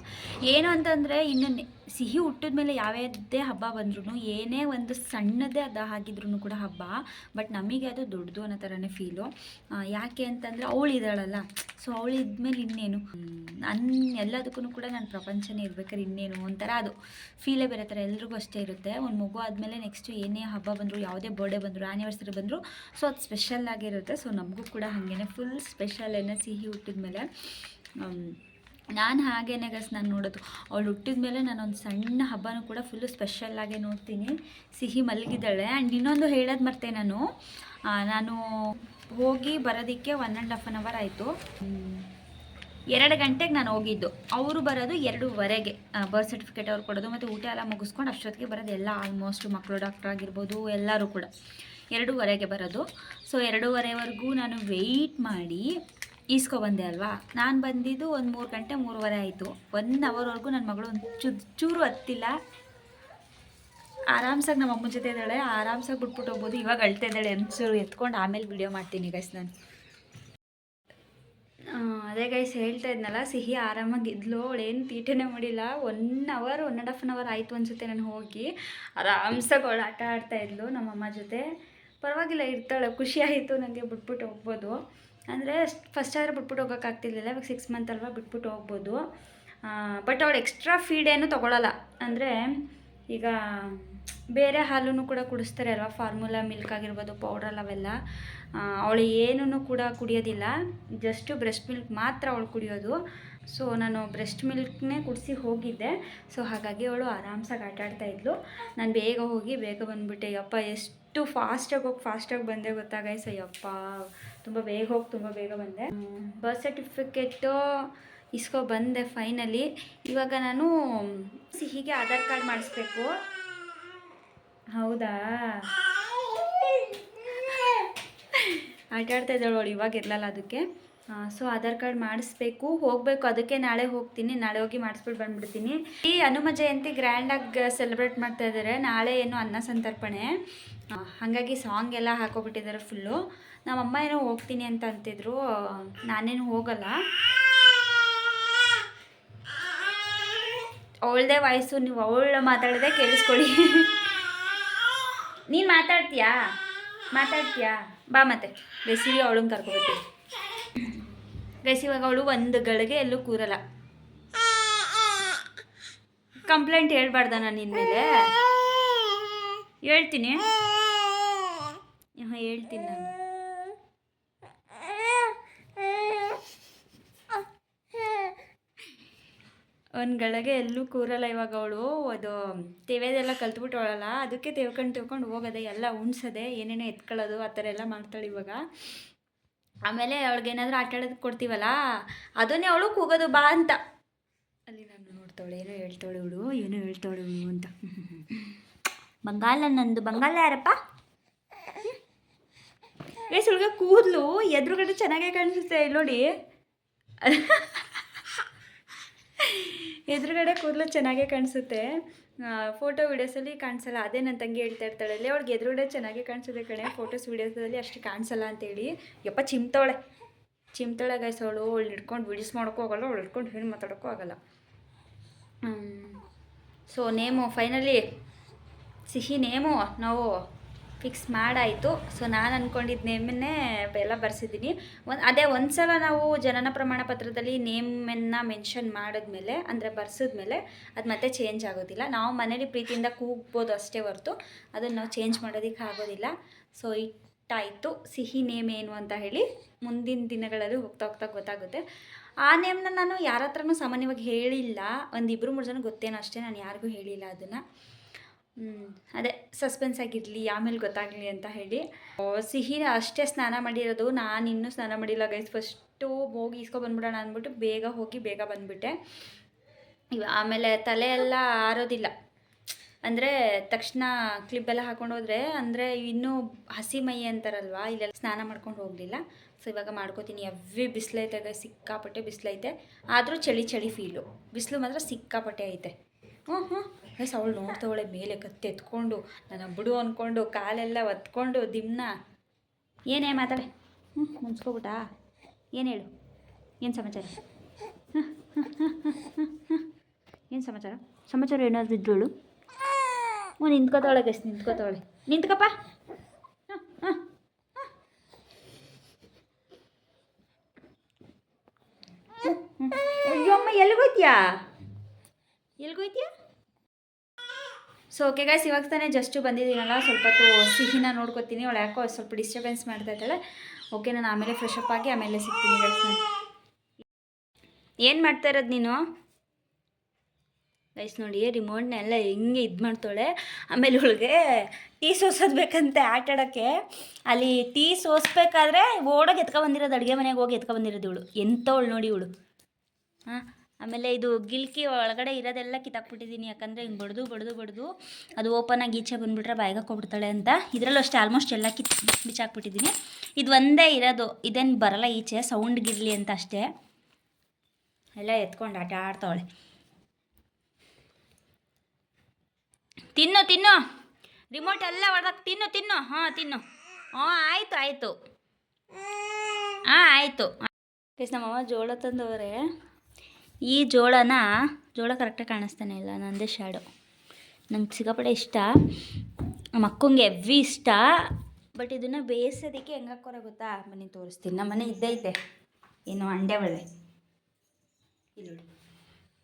ಏನು ಅಂತಂದರೆ, ಇನ್ನು ಸಿಹಿ ಹುಟ್ಟಿದ ಮೇಲೆ ಯಾವ್ಯಾವುದೇ ಹಬ್ಬ ಬಂದ್ರೂ ಏನೇ ಒಂದು ಸಣ್ಣದೇ ಅದ ಹಾಕಿದ್ರು ಕೂಡ ಹಬ್ಬ, ಬಟ್ ನಮಗೆ ಅದು ದೊಡ್ಡದು ಅನ್ನೋ ಥರನೇ ಫೀಲು ಯಾಕೆ ಅಂತಂದರೆ, ಅವಳು ಇದ್ದಾಳಲ್ಲ. ಸೊ ಅವಳು ಇದ್ಮೇಲೆ ಇನ್ನೇನು? ನನ್ನ ಎಲ್ಲದಕ್ಕೂ ಕೂಡ ನನ್ನ ಪ್ರಪಂಚನೇ ಇರ್ಬೇಕಾದ್ರೆ ಇನ್ನೇನು ಒಂಥರ ಅದು. ಫೀಲೇ ಬೇರೆ ಥರ ಎಲ್ರಿಗೂ ಅಷ್ಟೇ ಇರುತ್ತೆ. ಒಂದು ಮಗು ಆದಮೇಲೆ ನೆಕ್ಸ್ಟು ಏನೇ ಹಬ್ಬ ಬಂದರೂ, ಯಾವುದೇ ಬರ್ಡೇ ಬಂದರೂ ಆ್ಯನಿವರ್ಸರಿ ಬಂದರೂ ಸೊ ಅದು ಸ್ಪೆಷಲ್ ಆಗಿರುತ್ತೆ. ಸೊ ನಮಗೂ ಕೂಡ ಹಾಗೇನೆ ಫುಲ್ ಸ್ಪೆಷಲ್ ಏನೋ ಸಿಹಿ ಹುಟ್ಟಿದ ಮೇಲೆ ನಾನು ಹಾಗೇನೆ ಗಸ್ ನಾನು ನೋಡೋದು. ಅವಳು ಹುಟ್ಟಿದ ಮೇಲೆ ನಾನೊಂದು ಸಣ್ಣ ಹಬ್ಬನೂ ಕೂಡ ಫುಲ್ಲು ಸ್ಪೆಷಲ್ಲಾಗೆ ನೋಡ್ತೀನಿ. ಸಿಹಿ ಮಲಗಿದ್ದಾಳೆ. ಆ್ಯಂಡ್ ಇನ್ನೊಂದು ಹೇಳೋದು ಮರ್ತೆ ನಾನು. ನಾನು ಹೋಗಿ ಬರೋದಕ್ಕೆ one and half an hour ಆಯಿತು. ಎರಡು ಗಂಟೆಗೆ ನಾನು ಹೋಗಿದ್ದು. ಅವರು ಬರೋದು ಎರಡೂವರೆಗೆ. ಬರ್ತ್ ಸರ್ಟಿಫಿಕೇಟ್ ಅವ್ರು ಕೊಡೋದು. ಮತ್ತು ಊಟ ಎಲ್ಲ ಮುಗಿಸ್ಕೊಂಡು ಅಷ್ಟೊತ್ತಿಗೆ ಬರೋದು ಎಲ್ಲ ಆಲ್ಮೋಸ್ಟ್ ಮಕ್ಕಳು ಡಾಕ್ಟ್ರ್ ಆಗಿರ್ಬೋದು, ಎಲ್ಲರೂ ಕೂಡ. ಎರಡೂವರೆಗೆ ಬರೋದು. ಸೊ ಎರಡೂವರೆವರೆಗೂ ನಾನು ವೆಯ್ಟ್ ಮಾಡಿ ಈಸ್ಕೊಬಂದೆ ಅಲ್ವಾ? ನಾನು ಬಂದಿದ್ದು ಒಂದು ಮೂರು ಗಂಟೆ, ಮೂರುವರೆ ಆಯಿತು. ಒನ್ ಅವರ್ವರೆಗೂ ನನ್ನ ಮಗಳು ಒಂದು ಚು, ಚೂರು ಹತ್ತಿಲ್ಲ. ಆರಾಮ್ಸಾಗಿ ನಮ್ಮ ಅಮ್ಮನ ಜೊತೆ ಇದ್ದಾಳೆ. ಆರಾಮ್ಸಾಗಿ ಬಿಟ್ಬಿಟ್ಟು ಹೋಗ್ಬೋದು. ಇವಾಗ ಅಳ್ತಾ ಇದ್ದಾಳೆ. ಒಂಚೂರು ಎತ್ಕೊಂಡು ಆಮೇಲೆ ವಿಡಿಯೋ ಮಾಡ್ತೀನಿ ಗೈಸ್ ನಾನು. ಅದೇ ಗೈಸ್ ಹೇಳ್ತಾ ಇದ್ನಲ್ಲ, ಸಿಹಿ ಆರಾಮಾಗಿ ಇದ್ಲು. ಅವಳೇನು ತೀಟೆನೇ ಮಾಡಿಲ್ಲ. One hour one and half an hour ಆಯಿತು ಅನ್ಸುತ್ತೆ ನಾನು ಹೋಗಿ. ಆರಾಮ್ಸಾಗಿ ಅವಳು ಆಟ ಆಡ್ತಾ ಇದ್ಲು ನಮ್ಮಮ್ಮ ಜೊತೆ. ಪರವಾಗಿಲ್ಲ, ಇರ್ತಾಳೆ. ಖುಷಿ ಆಯಿತು ನನಗೆ ಬಿಟ್ಬಿಟ್ಟು ಹೋಗ್ಬೋದು. ಅಂದರೆ ಫಸ್ಟ್ ಆದರೆ ಬಿಟ್ಬಿಟ್ಟು ಹೋಗೋಕ್ಕಾಗ್ತಿರ್ಲಿಲ್ಲ ಇವಾಗ ಸಿಕ್ಸ್ ಮಂತ್ ಅಲ್ವಾ ಬಿಟ್ಬಿಟ್ಟು ಹೋಗ್ಬೋದು. ಬಟ್ ಅವಳು ಎಕ್ಸ್ಟ್ರಾ ಫೀಡ್ ಏನು ತೊಗೊಳಲ್ಲ. ಅಂದರೆ ಈಗ ಬೇರೆ ಹಾಲನ್ನು ಕೂಡ ಕುಡಿಸ್ತಾರೆ ಅಲ್ವಾ? ಫಾರ್ಮುಲಾ ಮಿಲ್ಕ್ ಆಗಿರ್ಬೋದು ಪೌಡರ್ ಅವೆಲ್ಲ. ಅವಳು ಏನೂ ಕೂಡ ಕುಡಿಯೋದಿಲ್ಲ. ಜಸ್ಟು ಬ್ರೆಸ್ಟ್ ಮಿಲ್ಕ್ ಮಾತ್ರ ಅವಳು ಕುಡಿಯೋದು. ಸೊ ನಾನು ಬ್ರೆಸ್ಟ್ ಮಿಲ್ಕ್ನೇ ಕುಡಿಸಿ ಹೋಗಿದ್ದೆ. ಸೊ ಹಾಗಾಗಿ ಅವಳು ಆರಾಮ್ಸಾಗಿ ಆಟ ಆಡ್ತಾ ಇದ್ಲು. ನಾನು ಬೇಗ ಹೋಗಿ ಬೇಗ ಬಂದುಬಿಟ್ಟೆ. ಯಪ್ಪ, ಎಷ್ಟು ಫಾಸ್ಟಾಗಿ ಹೋಗಿ ಫಾಸ್ಟಾಗಿ ಬಂದೆ ಗೊತ್ತಾ ಸೊ ಅಯ್ಯಪ್ಪ ತುಂಬ ಬೇಗ ಹೋಗಿ ತುಂಬ ಬೇಗ ಬಂದೆ. ಬರ್ತ್ ಸರ್ಟಿಫಿಕೇಟು ಇಸ್ಕೊ ಬಂದೆ ಫೈನಲಿ ಇವಾಗ ನಾನು ಸಿಹಿಗೆ ಆಧಾರ್ ಕಾರ್ಡ್ ಮಾಡಿಸ್ಬೇಕು. ಹೌದಾ? ಆಟಾಡ್ತಾ ಇದ್ದಾಳು ಅವಳು ಇವಾಗ ಇರಲಲ್ಲ ಅದಕ್ಕೆ. ಸೊ ಆಧಾರ್ ಕಾರ್ಡ್ ಮಾಡಿಸ್ಬೇಕು. ಹೋಗಬೇಕು. ಅದಕ್ಕೆ ನಾಳೆ ಹೋಗ್ತೀನಿ. ನಾಳೆ ಹೋಗಿ ಮಾಡಿಸ್ಬಿಟ್ಟು ಬಂದ್ಬಿಡ್ತೀನಿ. ಈ ಹನುಮ ಜಯಂತಿ ಗ್ರ್ಯಾಂಡಾಗಿ ಸೆಲೆಬ್ರೇಟ್ ಮಾಡ್ತಾ ಇದ್ದಾರೆ ನಾಳೆ ಏನು ಅನ್ನ ಸಂತರ್ಪಣೆ. ಹಾಗಾಗಿ ಸಾಂಗ್ ಎಲ್ಲ ಹಾಕೋಬಿಟ್ಟಿದ್ದಾರೆ ಫುಲ್ಲು ನಮ್ಮಮ್ಮ ಏನೋ ಹೋಗ್ತೀನಿ ಅಂತ ಅಂತಿದ್ರು. ನಾನೇನು ಹೋಗಲ್ಲ. ಅವಳದೇ ವಾಯ್ಸು ನೀವು ಅವಳ ಮಾತಾಡದೆ ಕೇಳಿಸ್ಕೊಳ್ಳಿ. ನೀನು ಮಾತಾಡ್ತೀಯಾ? ಮಾತಾಡ್ತೀಯಾ? ಬಾ ಮತ್ತೆ. ಬೇಸಿಗೆ ಅವಳನ್ನ ಕರ್ಕೊಬರ್ತೀನಿ. ಗೈಸ್ ಇವಾಗ ಅವಳು ಒಂದು ಗಳಿಗೆ ಎಲ್ಲೂ ಕೂರಲ್ಲ. ಕಂಪ್ಲೇಂಟ್ ಹೇಳ್ಬಾರ್ದ ನಾನು ಇನ್ಮೇಲೆ ಹೇಳ್ತೀನಿ. ಹಾಂ, ಹೇಳ್ತೀನಿ ನಾನು. ಒಂದು ಗಳಿಗೆ ಎಲ್ಲೂ ಕೂರಲ್ಲ ಇವಾಗ ಅವಳು ಅದು ತೆವೆದೆಲ್ಲ ಕಲ್ತ್ಬಿಟ್ಟವಳಲ್ಲ. ಅದಕ್ಕೆ ತೆವ್ಕೊಂಡು ತೆವ್ಕೊಂಡು ಹೋಗೋದೆ, ಎಲ್ಲ ಉಣ್ಸೋದೆ, ಏನೇನೋ ಎತ್ಕೊಳ್ಳೋದು, ಆ ಥರ ಎಲ್ಲ ಮಾಡ್ತಾಳೆ ಇವಾಗ. ಆಮೇಲೆ ಅವಳಿಗೆ ಏನಾದರೂ ಆಟ ಆಡೋದು ಕೊಡ್ತೀವಲ್ಲ ಅದನ್ನೇ ಅವಳು ಕೂಗೋದು ಬಾ ಅಂತ. ಅಲ್ಲಿ ನಾನು ನೋಡ್ತಾಳೆ ಏನೋ ಹೇಳ್ತಾಳೆ ಇವಳು ಏನೋ ಹೇಳ್ತಾಳೆ ಇವಳು ಅಂತ. ಬಂಗಾಲ ನಂದು ಬಂಗಾಲ ಯಾರಪ್ಪ? ಏ ಸುಳ್ಗ ಕೂದಲು ಎದುರುಗಡೆ ಚೆನ್ನಾಗೇ ಕಾಣಿಸುತ್ತೆ ಇಲ್ಲಿ ನೋಡಿ. ಎದುರುಗಡೆ ಕೂದಲು ಚೆನ್ನಾಗೇ ಕಾಣಿಸುತ್ತೆ. ಫೋಟೋ ವೀಡಿಯೋಸಲ್ಲಿ ಕಾಣಿಸಲ್ಲ. ಅದೇ ನನ್ನ ತಂಗಿ ಹೇಳ್ತಾ ಇರ್ತಾಳೆ ಅಲ್ಲಿ ಅವ್ಳಿಗೆ ಎದುರುಗಡೆ ಚೆನ್ನಾಗಿ ಕಾಣಿಸುತ್ತೆ ಕಣೆ ಫೋಟೋಸ್ ವೀಡಿಯೋಸಲ್ಲಿ ಅಷ್ಟು ಕಾಣಿಸಲ್ಲ ಅಂತೇಳಿ. ಯಪ್ಪ ಚಿಮ್ತಾವಳೆ ಚಿಮ್ತಾಳೆ ಗಾಯಿಸೋಳು ಅವಳು ಹಿಡ್ಕೊಂಡು ವಿಡಿಯೋಸ್ ಮಾಡೋಕ್ಕೂ ಆಗಲ್ಲ, ಅವಳು ಹಿಡ್ಕೊಂಡು ಹೇಳಿ ಮಾತಾಡೋಕ್ಕೂ ಆಗಲ್ಲ. So name finally Sihi name ನಾವು ಫಿಕ್ಸ್ ಮಾಡಾಯಿತು. ಸೊ ನಾನು ಅಂದ್ಕೊಂಡಿದ್ದ ನೇಮನ್ನೇ ಎಲ್ಲ ಬರ್ಸಿದ್ದೀನಿ. ಒಂದು, ಅದೇ ಒಂದು ಸಲ ನಾವು ಜನನ ಪ್ರಮಾಣ ಪತ್ರದಲ್ಲಿ ನೇಮನ್ನು ಮೆನ್ಷನ್ ಮಾಡಿದ್ಮೇಲೆ, ಅಂದರೆ ಬರ್ಸಿದ್ಮೇಲೆ ಅದು ಮತ್ತೆ ಚೇಂಜ್ ಆಗೋದಿಲ್ಲ. ನಾವು ಮನೇಲಿ ಪ್ರೀತಿಯಿಂದ ಕೂಗ್ಬೋದು ಅಷ್ಟೇ ಹೊರತು. ಅದನ್ನು ನಾವು ಚೇಂಜ್ ಮಾಡೋದಕ್ಕೆ ಆಗೋದಿಲ್ಲ. ಸೊ ಇಟ್ಟಾಯಿತು. ಸಿಹಿ ನೇಮ್ ಏನು ಅಂತ ಹೇಳಿ ಮುಂದಿನ ದಿನಗಳಲ್ಲಿ ಹೋಗ್ತಾ ಹೋಗ್ತಾ ಗೊತ್ತಾಗುತ್ತೆ. ಆ ನೇಮ್ನ ನಾನು ಯಾರ ಹತ್ರನೂ ಸಾಮಾನ್ಯವಾಗಿ ಹೇಳಿಲ್ಲ. ಒಂದು ಇಬ್ಬರು ಮೂರು ಜನ ಗೊತ್ತೇನೋ ಅಷ್ಟೇ, ನಾನು ಯಾರಿಗೂ ಹೇಳಿಲ್ಲ ಅದನ್ನು. ಅದೇ ಸಸ್ಪೆನ್ಸ್ ಆಗಿರಲಿ ಆಮೇಲೆ ಗೊತ್ತಾಗಲಿ ಅಂತ ಹೇಳಿ. ಓ, ಸಿಹಿನ ಅಷ್ಟೇ ಸ್ನಾನ ಮಾಡಿರೋದು. ನಾನು ಇನ್ನೂ ಸ್ನಾನ ಮಾಡಿಲ್ಲ ಗೈಸ್ ಫಸ್ಟು ಹೋಗಿ ಇಸ್ಕೊ ಬಂದ್ಬಿಡೋಣ ಅಂದ್ಬಿಟ್ಟು ಬೇಗ ಹೋಗಿ ಬೇಗ ಬಂದುಬಿಟ್ಟೆ. ಆಮೇಲೆ ತಲೆ ಎಲ್ಲ ಆರೋದಿಲ್ಲ. ಅಂದರೆ ತಕ್ಷಣ ಕ್ಲಿಪ್ಪೆಲ್ಲ ಹಾಕೊಂಡು ಹೋದ್ರೆ ಅಂದರೆ ಇನ್ನೂ ಹಸಿ ಮೈ ಅಂತಾರಲ್ವಾ ಇಲ್ಲೆಲ್ಲ ಸ್ನಾನ ಮಾಡ್ಕೊಂಡು ಹೋಗಲಿಲ್ಲ. ಸೊ ಇವಾಗ ಮಾಡ್ಕೋತೀನಿ. ಎವ್ವಿ ಬಿಸಿಲೈತೆ ಸಿಕ್ಕಾಪಟ್ಟೆ ಬಿಸಿಲೈತೆ. ಆದರೂ ಚಳಿ ಚಳಿ ಫೀಲು ಬಿಸಿಲು ಮಾತ್ರ ಸಿಕ್ಕಾಪಟ್ಟೆ ಐತೆ. ಹ್ಞೂ ಹ್ಞೂ ಗೈಸ್ ಅವಳು ನೋಡ್ತವಳೆ ಮೇಲೆ ಕತ್ತೆ ಎತ್ಕೊಂಡು, ನನ್ನ ಬಿಡು ಅಂದ್ಕೊಂಡು ಕಾಲೆಲ್ಲ ಒತ್ಕೊಂಡು, ದಿಮ್ನ. ಏನೇ ಮಾತಾಡೆ? ಹ್ಞೂ ಮುನ್ಸ್ಕೊಬಿಟ್ಟಾ. ಏನು ಹೇಳು? ಏನು ಸಮಾಚಾರ? ಏನು ಸಮಾಚಾರ? ಸಮಾಚಾರ ಏನಾದರೂ ಇದ್ದಳು ಹ್ಞೂ ನಿಂತ್ಕೋತಾವಳೆ ಗೆಸ್ ನಿಂತ್ಕೋತಾವಳೆ ನಿಂತ್ಕಪ್ಪ. ಅಯ್ಯೋ, ಅಮ್ಮ, ಎಲ್ಲಿಗೋಯ್ತೀಯಾ? ಎಲ್ಲಿಗೋಯ್ತೀಯಾ? ಸೊ ಓಕೆ ಗೈಸ್ ಇವಾಗ ತಾನೇ ಜಸ್ಟು ಬಂದಿದ್ದೀನಲ್ಲ? ಸ್ವಲ್ಪ ಹೊತ್ತು ಸಿಹಿನ ನೋಡ್ಕೊತೀನಿ. ಅವಳು ಯಾಕೋ ಸ್ವಲ್ಪ ಡಿಸ್ಟರ್ಬೆನ್ಸ್ ಮಾಡ್ತಾ ಇದ್ದಾಳೆ. ಓಕೆ ನಾನು ಆಮೇಲೆ ಫ್ರೆಶ್ ಅಪ್ ಆಗಿ ಆಮೇಲೆ ಸಿಗ್ತೀನಿ ಗೈಸ್ ನಾನು. ಏನು ಮಾಡ್ತಾ ಇರೋದು ನೀನು? ಗೈಸ್ ನೋಡಿ ರಿಮೋಟ್ನೆಲ್ಲ ಹೆಂಗೆ ಇದು ಮಾಡ್ತಾಳೆ. ಆಮೇಲೆ ಇವಳಿಗೆ ಟೀ ಸೋಸೋದು ಬೇಕಂತೆ ಆಟ ಆಡೋಕ್ಕೆ. ಅಲ್ಲಿ ಟೀ ಸೋಸ್ಬೇಕಾದ್ರೆ ಓಡೋಗಿ ಎತ್ಕೊ ಬಂದಿರೋದು ಅಡುಗೆ ಮನೆಗೆ ಹೋಗಿ ಎತ್ಕೊ ಬಂದಿರೋದು ಇವಳು. ಎಂಥವಳು ನೋಡಿ ಇವಳು. ಹಾಂ? ಆಮೇಲೆ ಇದು ಗಿಲ್ಕಿ ಒಳಗಡೆ ಇರೋದೆಲ್ಲ ಕಿತ್ತಾಕ್ಬಿಟ್ಟಿದ್ದೀನಿ. ಯಾಕಂದರೆ ಹಿಂಗೆ ಬಡ್ದು ಬಡ್ದು ಬಡ್ದು ಅದು ಓಪನ್ ಆಗಿ ಈಚೆ ಬಂದುಬಿಟ್ರೆ ಬಾಯಿಗೆ ಹಾಕ್ಕೊಬಿಡ್ತಾಳೆ ಅಂತ. ಇದರಲ್ಲೂ ಅಷ್ಟೇ ಆಲ್ಮೋಸ್ಟ್ ಎಲ್ಲ ಕಿತ್, ಬಿಚ್ಚಾಕ್ಬಿಟ್ಟಿದ್ದೀನಿ. ಇದು ಒಂದೇ ಇರೋದು, ಇದೇನು ಬರಲ್ಲ ಈಚೆ ಸೌಂಡ್ಗಿರಲಿ ಅಂತ ಅಷ್ಟೇ. ಎಲ್ಲ ಎತ್ಕೊಂಡು ಆಟ ಆಡ್ತಾವಳೆ. ತಿನ್ನು ತಿನ್ನು. ರಿಮೋಟ್ ಎಲ್ಲ ಹೊಡೆದಾಗ ತಿನ್ನು ತಿನ್ನು. ಹಾಂ ತಿನ್ನು. ಹಾಂ, ಆಯಿತು ಆಯಿತು. ಹಾಂ, ಆಯಿತು. ಪ್ಲೀಸ್ ನಮ್ಮಮ್ಮ ಜೋಳ ತಂದವ್ರೆ. ಈ ಜೋಳನ, ಜೋಳ ಕರೆಕ್ಟಾಗಿ ಕಾಣಿಸ್ತಾನೆ ಇಲ್ಲ, ನಂದೇ ಶ್ಯಾಡೋ ನಂಗೆ ಸಿಕ್ಕಾಪಟ್ಟೆ ಇಷ್ಟ. ನಮ್ಮ ಅಕ್ಕಂಗೆ ಇಷ್ಟ. ಬಟ್ ಇದನ್ನು ಬೇಯಿಸೋದಕ್ಕೆ ಹೆಂಗೆ ಹಾಕೋರ ಗೊತ್ತಾ? ಬನ್ನಿ, ತೋರಿಸ್ತೀನಿ. ನಮ್ಮ ಮನೆ ಇದ್ದೈತೆ ಏನು ಅಂಡೆ ಒಳ್ಳೆ. ಇಲ್ಲಿ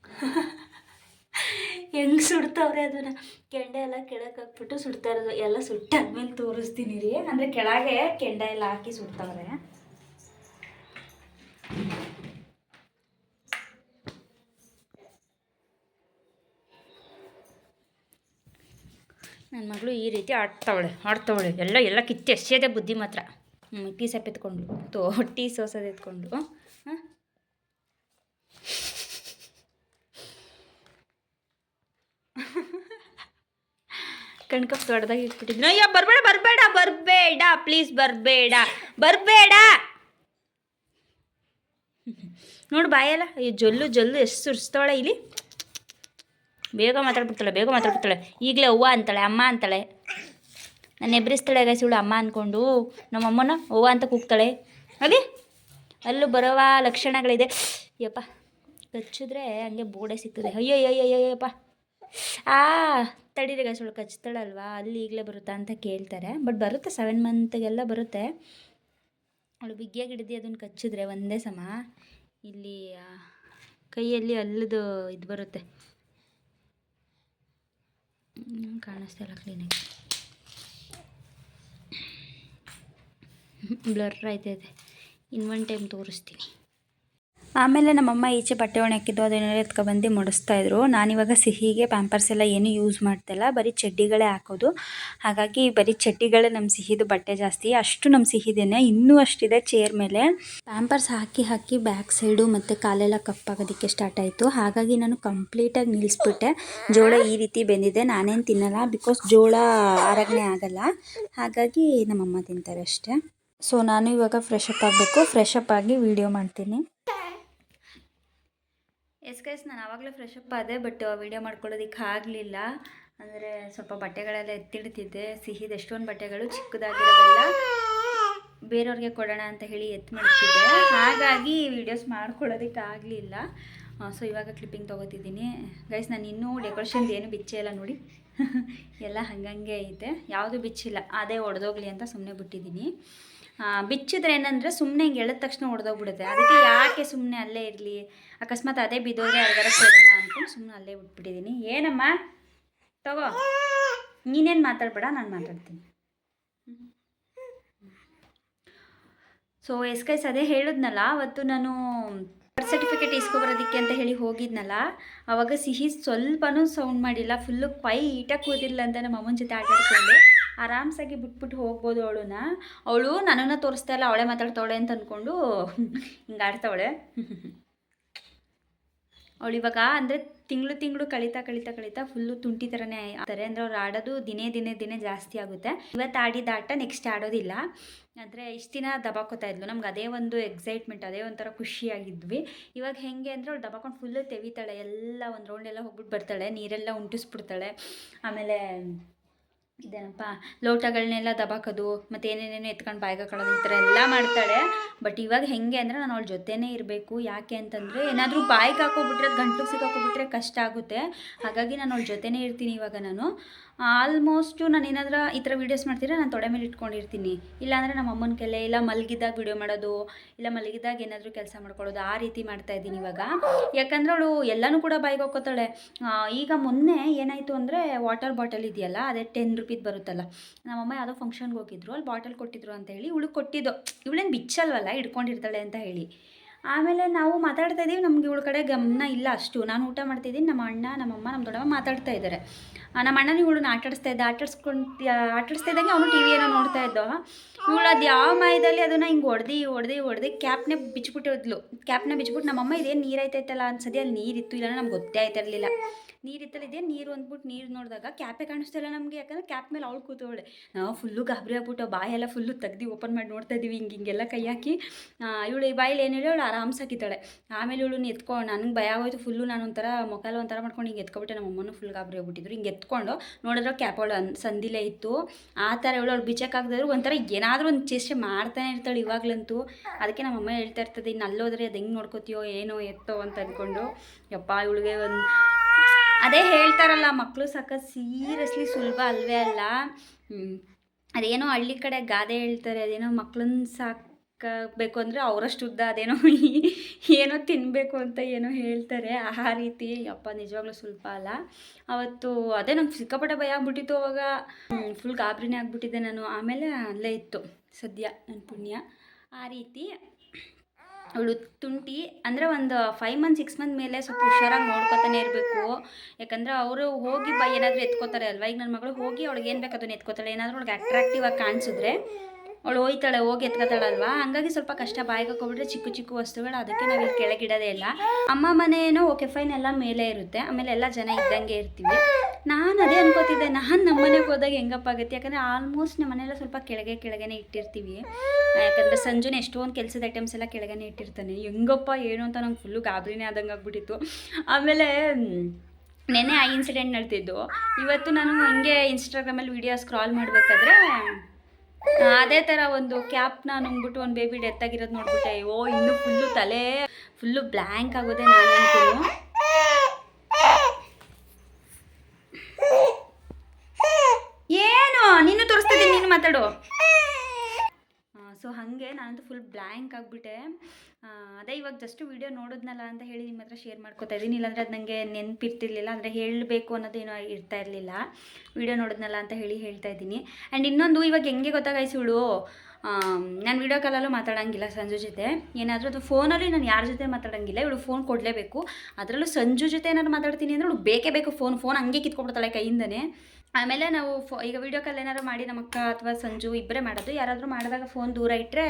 ಹೆಂಗೆ ಸುಡ್ತಾವ್ರೆ ಅದನ್ನ? ಕೆಂಡೆ ಎಲ್ಲ ಕೆಳಕ್ಕೆ ಹಾಕ್ಬಿಟ್ಟು ಸುಡ್ತಾ ಇರೋದು. ಎಲ್ಲ ಸುಟ್ಟಾದ್ಮೇಲೆ ತೋರಿಸ್ತೀನಿ ರೀ. ಅಂದರೆ ಕೆಳಗೆ ಕೆಂಡ ಎಲ್ಲ ಹಾಕಿ ಸುಡ್ತಾವ್ರೆ. ನನ್ನ ಮಗಳು ಈ ರೀತಿ ಆಡ್ತಾವಳೆ ಆಡ್ತಾವಳೆ. ಎಲ್ಲ ಎಲ್ಲ ಕಿತ್ತಿ ಎಸೆಯೋದೇ ಬುದ್ಧಿ ಮಾತ್ರ. ಟೀ ಸಪ್ ಎತ್ಕೊಂಡು, ತೋ, ಟೀ ಸೋಸೋದು ಎತ್ಕೊಂಡು, ಹಾಂ? ಕಣ್ಕಪ್ ದೊಡ್ಡದಾಗಿ ಇಟ್ಬಿಟ್ಟಿದ್ನ ಬರಬೇಡ ಬರಬೇಡ ಬರಬೇಡ, ಪ್ಲೀಸ್ ಬರಬೇಡ ಬರಬೇಡ. ನೋಡು ಬಾಯಲ್ಲ ಅಯ್ಯೋ ಜೊಲ್ಲು ಜೊಲ್ಲು ಎಷ್ಟು ಸುರಿಸ್ತಾಳೆ ಇಲ್ಲಿ. ಬೇಗ ಮಾತಾಡ್ಬಿಡ್ತಾಳೆ ಬೇಗ ಮಾತಾಡ್ಬಿಡ್ತಾಳೆ. ಈಗಲೇ ಅವ್ವ ಅಂತಾಳೆ, ಅಮ್ಮ ಅಂತಾಳೆ. ನಾನು ಎಬ್ರಿಸ್ತಾಳೆ ಗೈಸ್ ಇವಳು ಅಮ್ಮ ಅಂದ್ಕೊಂಡು ನಮ್ಮಮ್ಮನ ಅವ್ವ ಅಂತ ಕೂಗ್ತಾಳೆ. ಅಲ್ಲಿ ಅಲ್ಲೂ ಬರುವ ಲಕ್ಷಣಗಳಿದೆ. ಯಪ್ಪ, ಕಚ್ಚಿದ್ರೆ ಹಂಗೆ ಬೋಡೆ ಸಿಗ್ತದೆ. ಅಯ್ಯೋ ಅಯ್ಯೋ ಅಯ್ಯೋ ಅಯ್ಯಪ್ಪ ಆ, ತಡೀರಿ ಗೈಸ್ ಇವಳು ಕಚ್ತಾಳಲ್ವಾ? ಅಲ್ಲಿ ಈಗಲೇ ಬರುತ್ತಾ ಅಂತ ಕೇಳ್ತಾರೆ. ಬಟ್ ಬರುತ್ತೆ ಸೆವೆನ್ ಮಂತ್ಗೆಲ್ಲ ಬರುತ್ತೆ. ಅವಳು ಬಿಗ್ಗಿಯಾಗಿ ಹಿಡಿದು ಅದನ್ನು ಕಚ್ಚಿದ್ರೆ ಒಂದೇ ಸಮ. ಇಲ್ಲಿ ಕೈಯಲ್ಲಿ ಅಲ್ಲದು ಇದು ಬರುತ್ತೆ. ಹ್ಮ್, ಕಾಣಿಸ್ತಾ ಇಲ್ಲ ಕ್ಲೀನಾಗಿ ಬ್ಲರ್ ಆಯ್ತೈತೆ. ಇನ್ನೊಂದು ಟೈಮ್ ತೋರಿಸ್ತೀನಿ. ಆಮೇಲೆ ನಮ್ಮಮ್ಮ ಈಚೆ ಬಟ್ಟೆ ಒಣಗಿದ್ದು ಅದನ್ನೆಲ್ಲ ಎತ್ಕೊಬಂದು ನಾನು ನಾನಿವಾಗ ಸಿಹಿಗೆ ಪ್ಯಾಂಪರ್ಸ್ ಎಲ್ಲ ಏನೂ ಯೂಸ್ ಮಾಡ್ತಿಲ್ಲ. ಬರೀ ಚಡ್ಡಿಗಳೇ ಹಾಕೋದು. ಹಾಗಾಗಿ ಬರೀ ಚಡ್ಡಿಗಳೇ ನಮ್ಮ ಸಿಹಿದು ಬಟ್ಟೆ ಜಾಸ್ತಿ. ಅಷ್ಟು ನಮ್ಮ ಸಿಹಿದೇನೆ. ಇನ್ನೂ ಅಷ್ಟಿದೆ ಚೇರ್ ಮೇಲೆ. ಪ್ಯಾಂಪರ್ಸ್ ಹಾಕಿ ಹಾಕಿ ಬ್ಯಾಕ್ ಸೈಡು ಮತ್ತು ಕಾಲೆಲ್ಲ ಕಪ್ಪಾಗೋದಕ್ಕೆ ಸ್ಟಾರ್ಟ್ ಆಯಿತು. ಹಾಗಾಗಿ ನಾನು ಕಂಪ್ಲೀಟಾಗಿ ನಿಲ್ಲಿಸ್ಬಿಟ್ಟೆ ಜೋಳ ಈ ರೀತಿ ಬೆಂದಿದೆ. ನಾನೇನು ತಿನ್ನಲ್ಲ ಬಿಕಾಸ್ ಜೋಳ ಆರಗಣೆ ಆಗಲ್ಲ. ಹಾಗಾಗಿ ನಮ್ಮಮ್ಮ ತಿಂತಾರೆ ಅಷ್ಟೇ. ಸೊ ನಾನು ಇವಾಗ ಫ್ರೆಶ್ ಅಪ್ ಆಗಬೇಕು. ಫ್ರೆಶ್ ಅಪ್ ಆಗಿ ವಿಡಿಯೋ ಮಾಡ್ತೀನಿ. ಎಸ್ ಗೈಸ್, ನಾನು ಆವಾಗಲೇ ಫ್ರೆಶ್ ಅಪ್ ಆದೆ ಬಟ್ ವಿಡಿಯೋ ಮಾಡ್ಕೊಳ್ಳೋದಕ್ಕೆ ಆಗಲಿಲ್ಲ. ಅಂದರೆ ಸ್ವಲ್ಪ ಬಟ್ಟೆಗಳೆಲ್ಲ ಎತ್ತಿಡ್ತಿದ್ದೆ. ಸಿಹಿದ ಎಷ್ಟೊಂದು ಬಟ್ಟೆಗಳು, ಚಿಕ್ಕದಾಗಿರೋವೆಲ್ಲ ಬೇರೆಯವ್ರಿಗೆ ಕೊಡೋಣ ಅಂತ ಹೇಳಿ ಎತ್ತು ಮಾಡ್ತಿದ್ದೆ. ಹಾಗಾಗಿ ವಿಡಿಯೋಸ್ ಮಾಡ್ಕೊಳ್ಳೋದಕ್ಕೆ ಆಗಲಿಲ್ಲ. ಸೊ ಇವಾಗ ಕ್ಲಿಪ್ಪಿಂಗ್ ತೊಗೋತಿದ್ದೀನಿ. ಗೈಸ್, ನಾನು ಇನ್ನೂ ಡೆಕೋರೇಷನ್ದು ಏನು ಬಿಚ್ಚೆ ಇಲ್ಲ ನೋಡಿ. ಎಲ್ಲ ಹಂಗಂಗೆ ಐತೆ. ಯಾವುದು ಬಿಚ್ಚಿಲ್ಲ. ಅದೇ ಒಡೆದೋಗ್ಲಿ ಅಂತ ಸುಮ್ಮನೆ ಬಿಟ್ಟಿದ್ದೀನಿ. ಬಿಚ್ಚಿದ್ರೆ ಏನಂದರೆ ಸುಮ್ಮನೆ ಹಿಂಗೆ ಎಳೆದ ತಕ್ಷಣ ಹೊಡೆದೋಗ್ಬಿಡುತ್ತೆ ಅದಕ್ಕೆ ಯಾಕೆ ಸುಮ್ಮನೆ ಅಲ್ಲೇ ಇರಲಿ? ಅಕಸ್ಮಾತ್ ಅದೇ ಬಿದ್ದೋದ್ರೆ ಯಾರಿಗಾರ ಸೇರೋಣ ಅಂದ್ಕೊಂಡು ಸುಮ್ಮನೆ ಅಲ್ಲೇ ಬಿಟ್ಬಿಟ್ಟಿದ್ದೀನಿ ಏನಮ್ಮ? ತಗೋ. ನೀನೇನು ಮಾತಾಡ್ಬೇಡ, ನಾನು ಮಾತಾಡ್ತೀನಿ. ಸೊ ಎಸ್ ಕೈಸ್ ಅದೇ ಹೇಳಿದ್ನಲ್ಲ, ಅವತ್ತು ನಾನು ಬರ್ತ್ ಸರ್ಟಿಫಿಕೇಟ್ ಇಸ್ಕೊಬರೋದಕ್ಕೆ ಅಂತ ಹೇಳಿ ಹೋಗಿದ್ನಲ್ಲ, ಅವಾಗ ಸಿಹಿ ಸ್ವಲ್ಪನೂ ಸೌಂಡ್ ಮಾಡಿಲ್ಲ ಫುಲ್ಲು ಪೈ ಈಟಾಗಿ ಕೂದಿಲ್ಲ ಅಂತ ನಮ್ಮ ಅಮ್ಮನ ಜೊತೆ ಆಟ ಆಡ್ಕೊಂಡು ಆರಾಮ್ಸಾಗಿ ಬಿಟ್ಬಿಟ್ಟು ಹೋಗ್ಬೋದು ಅವಳನ್ನ. ಅವಳು ನನ್ನನ್ನು ತೋರಿಸ್ತಾ ಇಲ್ಲ, ಅವಳೇ ಮಾತಾಡ್ತಾವಳೆ ಅಂತ ಅಂದ್ಕೊಂಡು ಹಿಂಗೆ ಆಡ್ತಾವಳೆ. ಅವಳು ಇವಾಗ ಅಂದರೆ ತಿಂಗಳು ತಿಂಗಳು ಕಳೀತಾ ಕಳೀತಾ ಕಳೀತಾ ಫುಲ್ಲು ತುಂಟಿ ಥರನೇ ಆಗ್ತಾರೆ ಅಂದರೆ ಅವ್ರು ಆಡೋದು ದಿನೇ ದಿನೇ ದಿನೇ ಜಾಸ್ತಿ ಆಗುತ್ತೆ. ಇವತ್ತು ಆಡಿದ ಆಟ ನೆಕ್ಸ್ಟ್ ಆಡೋದಿಲ್ಲ. ಅಂದರೆ ಇಷ್ಟು ದಿನ ದಬಾಕೋತಾ ಇದ್ಲು. ನಮ್ಗೆ ಅದೇ ಒಂದು ಎಕ್ಸೈಟ್ಮೆಂಟ್ ಅದೇ ಒಂಥರ ಖುಷಿಯಾಗಿದ್ವಿ. ಇವಾಗ ಹೆಂಗೆ ಅಂದರೆ ಅವಳು ದಬಾಕೊಂಡು ಫುಲ್ಲು ತೆವಿತಾಳೆ. ಎಲ್ಲ ಒಂದು ರೌಂಡೆಲ್ಲ ಹೋಗ್ಬಿಟ್ಟು ಬರ್ತಾಳೆ. ನೀರೆಲ್ಲ ಉಂಟಿಸ್ಬಿಡ್ತಾಳೆ. ಆಮೇಲೆ ಇದೇನಪ್ಪ ಲೋಟಗಳನ್ನೆಲ್ಲ ದಬಾಕೋದು, ಮತ್ತು ಏನೇನೇನು ಎತ್ಕೊಂಡು ಬಾಯಿಗೆ ಹಾಕೊಳ್ಳೋದು ಈ ಥರ ಎಲ್ಲ ಮಾಡ್ತಾಳೆ. ಬಟ್ ಇವಾಗ ಹೆಂಗೆ ಅಂದರೆ ನಾನು ಅವಳ ಜೊತೆನೇ ಇರಬೇಕು. ಯಾಕೆ ಅಂತಂದರೆ ಏನಾದರೂ ಬಾಯಿಗೆ ಹಾಕೋಬಿಟ್ರೆ ಗಂಟ್ಲು ಸಿಕ್ಕಾಕೊಬಿಟ್ರೆ ಕಷ್ಟ ಆಗುತ್ತೆ. ಹಾಗಾಗಿ ನಾನು ಅವಳ ಜೊತೆನೇ ಇರ್ತೀನಿ ಇವಾಗ ನಾನು. ಆಲ್ಮೋಸ್ಟು ನಾನು ಏನಾದರೂ ಈ ಥರ ವೀಡಿಯೋಸ್ ಮಾಡ್ತಿದ್ರೆ ನಾನು ತೊಡೆ ಮೇಲೆ ಇಟ್ಕೊಂಡಿರ್ತೀನಿ. ಇಲ್ಲಾಂದರೆ ನಮ್ಮ ಅಮ್ಮನ ಕೆಲೆ, ಇಲ್ಲ ಮಲಗಿದಾಗ ವೀಡಿಯೋ ಮಾಡೋದು, ಇಲ್ಲ ಮಲಗಿದಾಗ ಏನಾದರೂ ಕೆಲಸ ಮಾಡ್ಕೊಳ್ಳೋದು, ಆ ರೀತಿ ಮಾಡ್ತಾ ಇದ್ದೀನಿ ಇವಾಗ. ಯಾಕಂದರೆ ಅವಳು ಎಲ್ಲನೂ ಕೂಡ ಬಾಯಿಗೆ ಹೋಗ್ಕೋತಾಳೆ ಈಗ ಮೊನ್ನೆ ಏನಾಯಿತು ಅಂದರೆ ವಾಟರ್ ಬಾಟಲ್ ಇದೆಯಲ್ಲ, ಅದೇ ಟೆನ್ ರುಪೀಸ್ ಬರುತ್ತಲ್ಲ. ನಮ್ಮಮ್ಮ ಯಾವುದೋ ಫಂಕ್ಷನ್ಗೆ ಹೋಗಿದ್ರು, ಅಲ್ಲಿ ಬಾಟಲ್ ಕೊಟ್ಟಿದ್ರು ಅಂತ ಹೇಳಿ, ಇವಳು ಕೊಟ್ಟಿದ್ದು. ಇವಳೇನು ಬಿಚ್ಚಲ್ವಲ್ಲ, ಇಟ್ಕೊಂಡಿರ್ತಾಳೆ ಅಂತ ಹೇಳಿ. ಆಮೇಲೆ ನಾವು ಮಾತಾಡ್ತಾ ಇದ್ದೀವಿ, ನಮ್ಗೆ ಇವಳ ಕಡೆ ಗಮನ ಇಲ್ಲ ಅಷ್ಟು. ನಾನು ಊಟ ಮಾಡ್ತಿದ್ದೀನಿ ನಮ್ಮ ಅಣ್ಣ ನಮ್ಮಮ್ಮ ನಮ್ಮ ದೊಡ್ಡಮ್ಮ ಮಾತಾಡ್ತಾ ಇದ್ದಾರೆ. ನಮ್ಮ ಅಣ್ಣನ ಇವಳನ್ನ ಆಟಾಡಿಸ್ತಾ ಇದ್ದ, ಆಟಾಡ್ಸ್ಕೊಂಡು ಆಟಾಡಿಸ್ತಾ ಇದ್ದಂಗೆ ಅವನು ಟಿ ವಿ ಏನೋ ನೋಡ್ತಾ ಇದ್ದ. ಇವಳು ಅದು ಯಾವ ಮಾಯದಲ್ಲಿ ಅದನ್ನು ಹಿಂಗೆ ಹೊಡೆದು ಹೊಡೆದು ಹೊಡೆದು ಕ್ಯಾಪ್ನೇ ಬಿಚ್ಬಿಟ್ಟಿದ್ಲು ಕ್ಯಾಪ್ನ ಬಿಚ್ಬಿಟ್ಟು ನಮ್ಮಮ್ಮ ಇದೇನು ನೀರು ಆಯ್ತೈತಲ್ಲ ಅನ್ಸದಿ ಅಲ್ಲಿ ನೀರಿತ್ತು ಇಲ್ಲ ನಮ್ಗೆ ಗೊತ್ತೇ ಆಯ್ತಾ ಇದೇ, ನೀರು ಅಂದ್ಬಿಟ್ಟು ನೀರು ನೋಡಿದಾಗ ಕ್ಯಾಪೇ ಕಾಣಿಸ್ತಿಲ್ಲ ನಮಗೆ, ಯಾಕಂದ್ರೆ ಕ್ಯಾಪ್ ಮೇಲೆ ಅವಳು ಕೂತವಳೆ. ನಾವು ಫುಲ್ಲು ಗಾಬರಿ ಆಗ್ಬಿಟ್ಟು ಬಾಯೆಲ್ಲ ಫುಲ್ಲು ತೆಗ್ದು ಓಪನ್ ಮಾಡಿ ನೋಡ್ತಾ ಇದ್ದೀವಿ ಹಿಂಗೆ ಹಿಂಗೆಲ್ಲ ಕೈ ಹಾಕಿ. ಇವಳು ಈ ಬಾಯಲ್ಲಿ ಏನು ಹೇಳಿ ಅವಳು ಆರಾಮ್ಸಾಕಿದ್ದಾಳೆ ಆಮೇಲೆ ಇವಳು ಎತ್ಕೊಂಡು ನನಗೆ ಭಯ ಆಗೋಯ್ತು ಫುಲ್ಲು ನಾನು ಒಂಥರ ಮೊಕಲ್ ಒಂಥರ ಮಾಡ್ಕೊಂಡು ಹಿಂಗೆ ಎತ್ಕೊಬಿಟ್ಟೆ, ನಮ್ಮ ಅಮ್ಮನೂ ಫುಲ್ ಗಾಬರಿ ಆಗ್ಬಿಟ್ಟಿದ್ರು. ಹಿಂಗೆ ಎತ್ಕೊಂಡು ನೋಡಿದ್ರೆ ಕ್ಯಾಪ್ ಅವಳು ಸಂದಿಲೇ ಇತ್ತು. ಆ ಥರ ಇವಳು ಅವಳು ಬಿಚ್ಚಕ್ಕಾಗದ್ರು ಒಂಥರ ಏನಾದರೂ ಒಂದು ಚೇಷ್ಟೆ ಮಾಡ್ತಾನೆ ಇರ್ತಾಳೆ ಇವಾಗಲಂತೂ. ಅದಕ್ಕೆ ನಮ್ಮ ಅಮ್ಮ ಹೇಳ್ತಾ ಇರ್ತದೆ ಇನ್ನು ಅಲ್ಲೋದ್ರೆ ಅದು ಹೆಂಗೆ ನೋಡ್ಕೋತೀಯೋ, ಏನೋ ಎತ್ತೋ ಅಂತ ಅಂದ್ಕೊಂಡು ಯಪ್ಪ, ಇವಳಿಗೆ ಒಂದು ಅದೇ ಹೇಳ್ತಾರಲ್ಲ ಮಕ್ಕಳು ಸಾಕ ಸೀರಿಯಸ್ಲಿ ಸುಲಭ ಅಲ್ವೇ ಅಲ್ಲ? ಅದೇನೋ ಹಳ್ಳಿ ಕಡೆ ಗಾದೆ ಹೇಳ್ತಾರೆ, ಅದೇನೋ ಮಕ್ಳನ್ನ ಸಾಕಬೇಕು ಅಂದರೆ ಅವರಷ್ಟು ಉದ್ದ, ಅದೇನೋ ಏನೋ ತಿನ್ನಬೇಕು ಅಂತ ಏನೋ ಹೇಳ್ತಾರೆ. ಆ ರೀತಿ ಅಪ್ಪ ನಿಜವಾಗ್ಲೂ ಸ್ವಲ್ಪ ಅಲ್ಲ. ಅವತ್ತು ಅದೇ ನಂಗೆ ಸಿಕ್ಕಾಪಟ್ಟೆ ಭಯ ಆಗ್ಬಿಟ್ಟಿತ್ತು ಅವಾಗ. ಫುಲ್ ಗಾಬರಿನೇ ಆಗ್ಬಿಟ್ಟಿದ್ದೆ ನಾನು. ಆಮೇಲೆ ಅಲ್ಲೇ ಇತ್ತು ಸದ್ಯ ನನ್ನ ಪುಣ್ಯ. ಆ ರೀತಿ ಅವಳು ತುಂಟಿ, ಅಂದರೆ ಒಂದು ಫೈವ್ ಮಂತ್ ಸಿಕ್ಸ್ ಮಂತ್ ಮೇಲೆ ಸ್ವಲ್ಪ ಹುಷಾರಾಗಿ ನೋಡ್ಕೊತಾನೆ ಇರಬೇಕು. ಯಾಕಂದರೆ ಅವರು ಹೋಗಿ ಬೈ ಏನಾದರೂ ಎತ್ಕೋತಾರೆ ಅಲ್ವಾ? ಈಗ ನನ್ನ ಮಗಳು ಹೋಗಿ ಅವಳಿಗೆ ಏನು ಬೇಕು ಅದನ್ನು ಎತ್ಕೋತಾಳೆ. ಏನಾದರೂ ಅವಳಿಗೆ ಅಟ್ರಾಕ್ಟಿವ್ ಆಗಿ ಕಾಣಿಸಿದ್ರೆ ಅವಳು ಹೋಯ್ತಾಳೆ, ಹೋಗಿ ಎತ್ಕೋತಾಳಲ್ವಾ ಹಂಗಾಗಿ ಸ್ವಲ್ಪ ಕಷ್ಟ ಬಾಯಿಗೆ ಹಾಕೊಬಿಟ್ರೆ ಚಿಕ್ಕ ಚಿಕ್ಕ ವಸ್ತುಗಳು ಅದಕ್ಕೆ ನಾವು ಇಲ್ಲಿ ಕೆಳಗಿಡೋದೇ ಇಲ್ಲ. ಅಮ್ಮ ಮನೇನೋ ಓಕೆ ಫೈನ್ ಎಲ್ಲ ಮೇಲೆ ಇರುತ್ತೆ. ಆಮೇಲೆ ಎಲ್ಲ ಜನ ಇದ್ದಂಗೆ ಇರ್ತೀವಿ. ನಾನು ಅದೇ ಅನ್ಕೋತಿದ್ದೆ, ನಾನು ನಮ್ಮ ಮನೆಗೆ ಹೋದಾಗ ಹೆಂಗಪ್ಪ ಆಗುತ್ತೆ? ಯಾಕಂದರೆ ಆಲ್ಮೋಸ್ಟ್ ನಮ್ಮ ಮನೆಯಲ್ಲ ಸ್ವಲ್ಪ ಕೆಳಗೆ ಕೆಳಗೆನೆ ಇಟ್ಟಿರ್ತೀವಿ. ಯಾಕಂದರೆ ಸಂಜುನ ಎಷ್ಟೊಂದು ಕೆಲಸದ ಐಟಮ್ಸ್ ಎಲ್ಲ ಕೆಳಗೆನೆ ಇಟ್ಟಿರ್ತಾನೆ. ಹೆಂಗಪ್ಪ, ಏನು ಅಂತ ನಂಗೆ ಫುಲ್ಲು ಗಾಬರಿನೇ ಆದಂಗೆ ಆಗ್ಬಿಟ್ಟಿತ್ತು. ಆಮೇಲೆ ನೆನ್ನೆ ಆ ಇನ್ಸಿಡೆಂಟ್ ನಡೆದಿದ್ದು. ಇವತ್ತು ನಾನು ಹಿಂಗೆ ಇನ್ಸ್ಟಾಗ್ರಾಮಲ್ಲಿ ವಿಡಿಯೋ ಸ್ಕ್ರಾಲ್ ಮಾಡಬೇಕಾದ್ರೆ ಅದೇ ಥರ ಒಂದು ಕ್ಯಾಪ್ನ ನುಂಗ್ಬಿಟ್ಟು ಒಂದು ಬೇಬಿ ಡೆತ್ ಆಗಿರೋದು ನೋಡ್ಬಿಟ್ಟೆ. ಓ ಇನ್ನೂ ಫುಲ್ಲು ತಲೆ ಫುಲ್ಲು ಬ್ಲ್ಯಾಂಕ್ ಆಗೋದೆ ನಾನಂತೂ ಏನು ನೀನು ತೋರಿಸ್ತಿದ್ದೀನಿ ನೀನು ಮಾತಾಡು ಸೊ ಹಾಗೆ ನಾನಂತೂ ಫುಲ್ ಬ್ಲ್ಯಾಂಕ್ ಆಗಿಬಿಟ್ಟೆ. ಅದೇ ಇವಾಗ ಜಸ್ಟ್ ವೀಡಿಯೋ ನೋಡಿದ್ನಲ್ಲ ಅಂತ ಹೇಳಿ ನಿಮ್ಮ ಹತ್ರ ಶೇರ್ ಮಾಡ್ಕೊತಾ ಇದ್ದೀನಿ. ಇಲ್ಲಾಂದರೆ ಅದು ನನಗೆ ನೆನಪಿರ್ತಿರ್ಲಿಲ್ಲ, ಅಂದರೆ ಹೇಳಬೇಕು ಅನ್ನೋದೇನೋ ಇರ್ತಾ ಇರಲಿಲ್ಲ. ವೀಡಿಯೋ ನೋಡಿದ್ನಲ್ಲ ಅಂತ ಹೇಳಿ ಹೇಳ್ತಾ ಇದ್ದೀನಿ. ಆ್ಯಂಡ್ ಇನ್ನೊಂದು ಇವಾಗ ಹೆಂಗೆ ಗೊತ್ತಾಗಾಯ್ತು ಇವಳು? ನಾನು ವಿಡಿಯೋ ಕಾಲಲ್ಲೂ ಮಾತಾಡೋಂಗಿಲ್ಲ ಸಂಜು ಜೊತೆ. ಏನಾದರೂ ಅದು ಫೋನಲ್ಲಿ ನಾನು ಯಾರ ಜೊತೆ ಮಾತಾಡೋಂಗಿಲ್ಲ, ಇವಳು ಫೋನ್ ಕೊಡಲೇಬೇಕು. ಅದರಲ್ಲೂ ಸಂಜು ಜೊತೆ ಏನಾದ್ರು ಮಾತಾಡ್ತೀನಿ ಅಂದರೆ ಅವಳು ಬೇಕೇ ಬೇಕು ಫೋನ್ ಫೋನ್ ಹಂಗೆ ಕಿತ್ಕೊಬಿಡ್ತಾಳೆ ಕೈಯಿಂದನೇ. ಆಮೇಲೆ ನಾವು ಫೋ, ಈಗ ವಿಡಿಯೋ ಕಾಲ್ ಏನಾದ್ರು ಮಾಡಿ ನಮ್ಮ ಅಕ್ಕ ಅಥವಾ ಸಂಜು ಇಬ್ಬರೇ ಮಾಡೋದು. ಯಾರಾದರೂ ಮಾಡಿದಾಗ ಫೋನ್ ದೂರ ಇಟ್ಟರೆ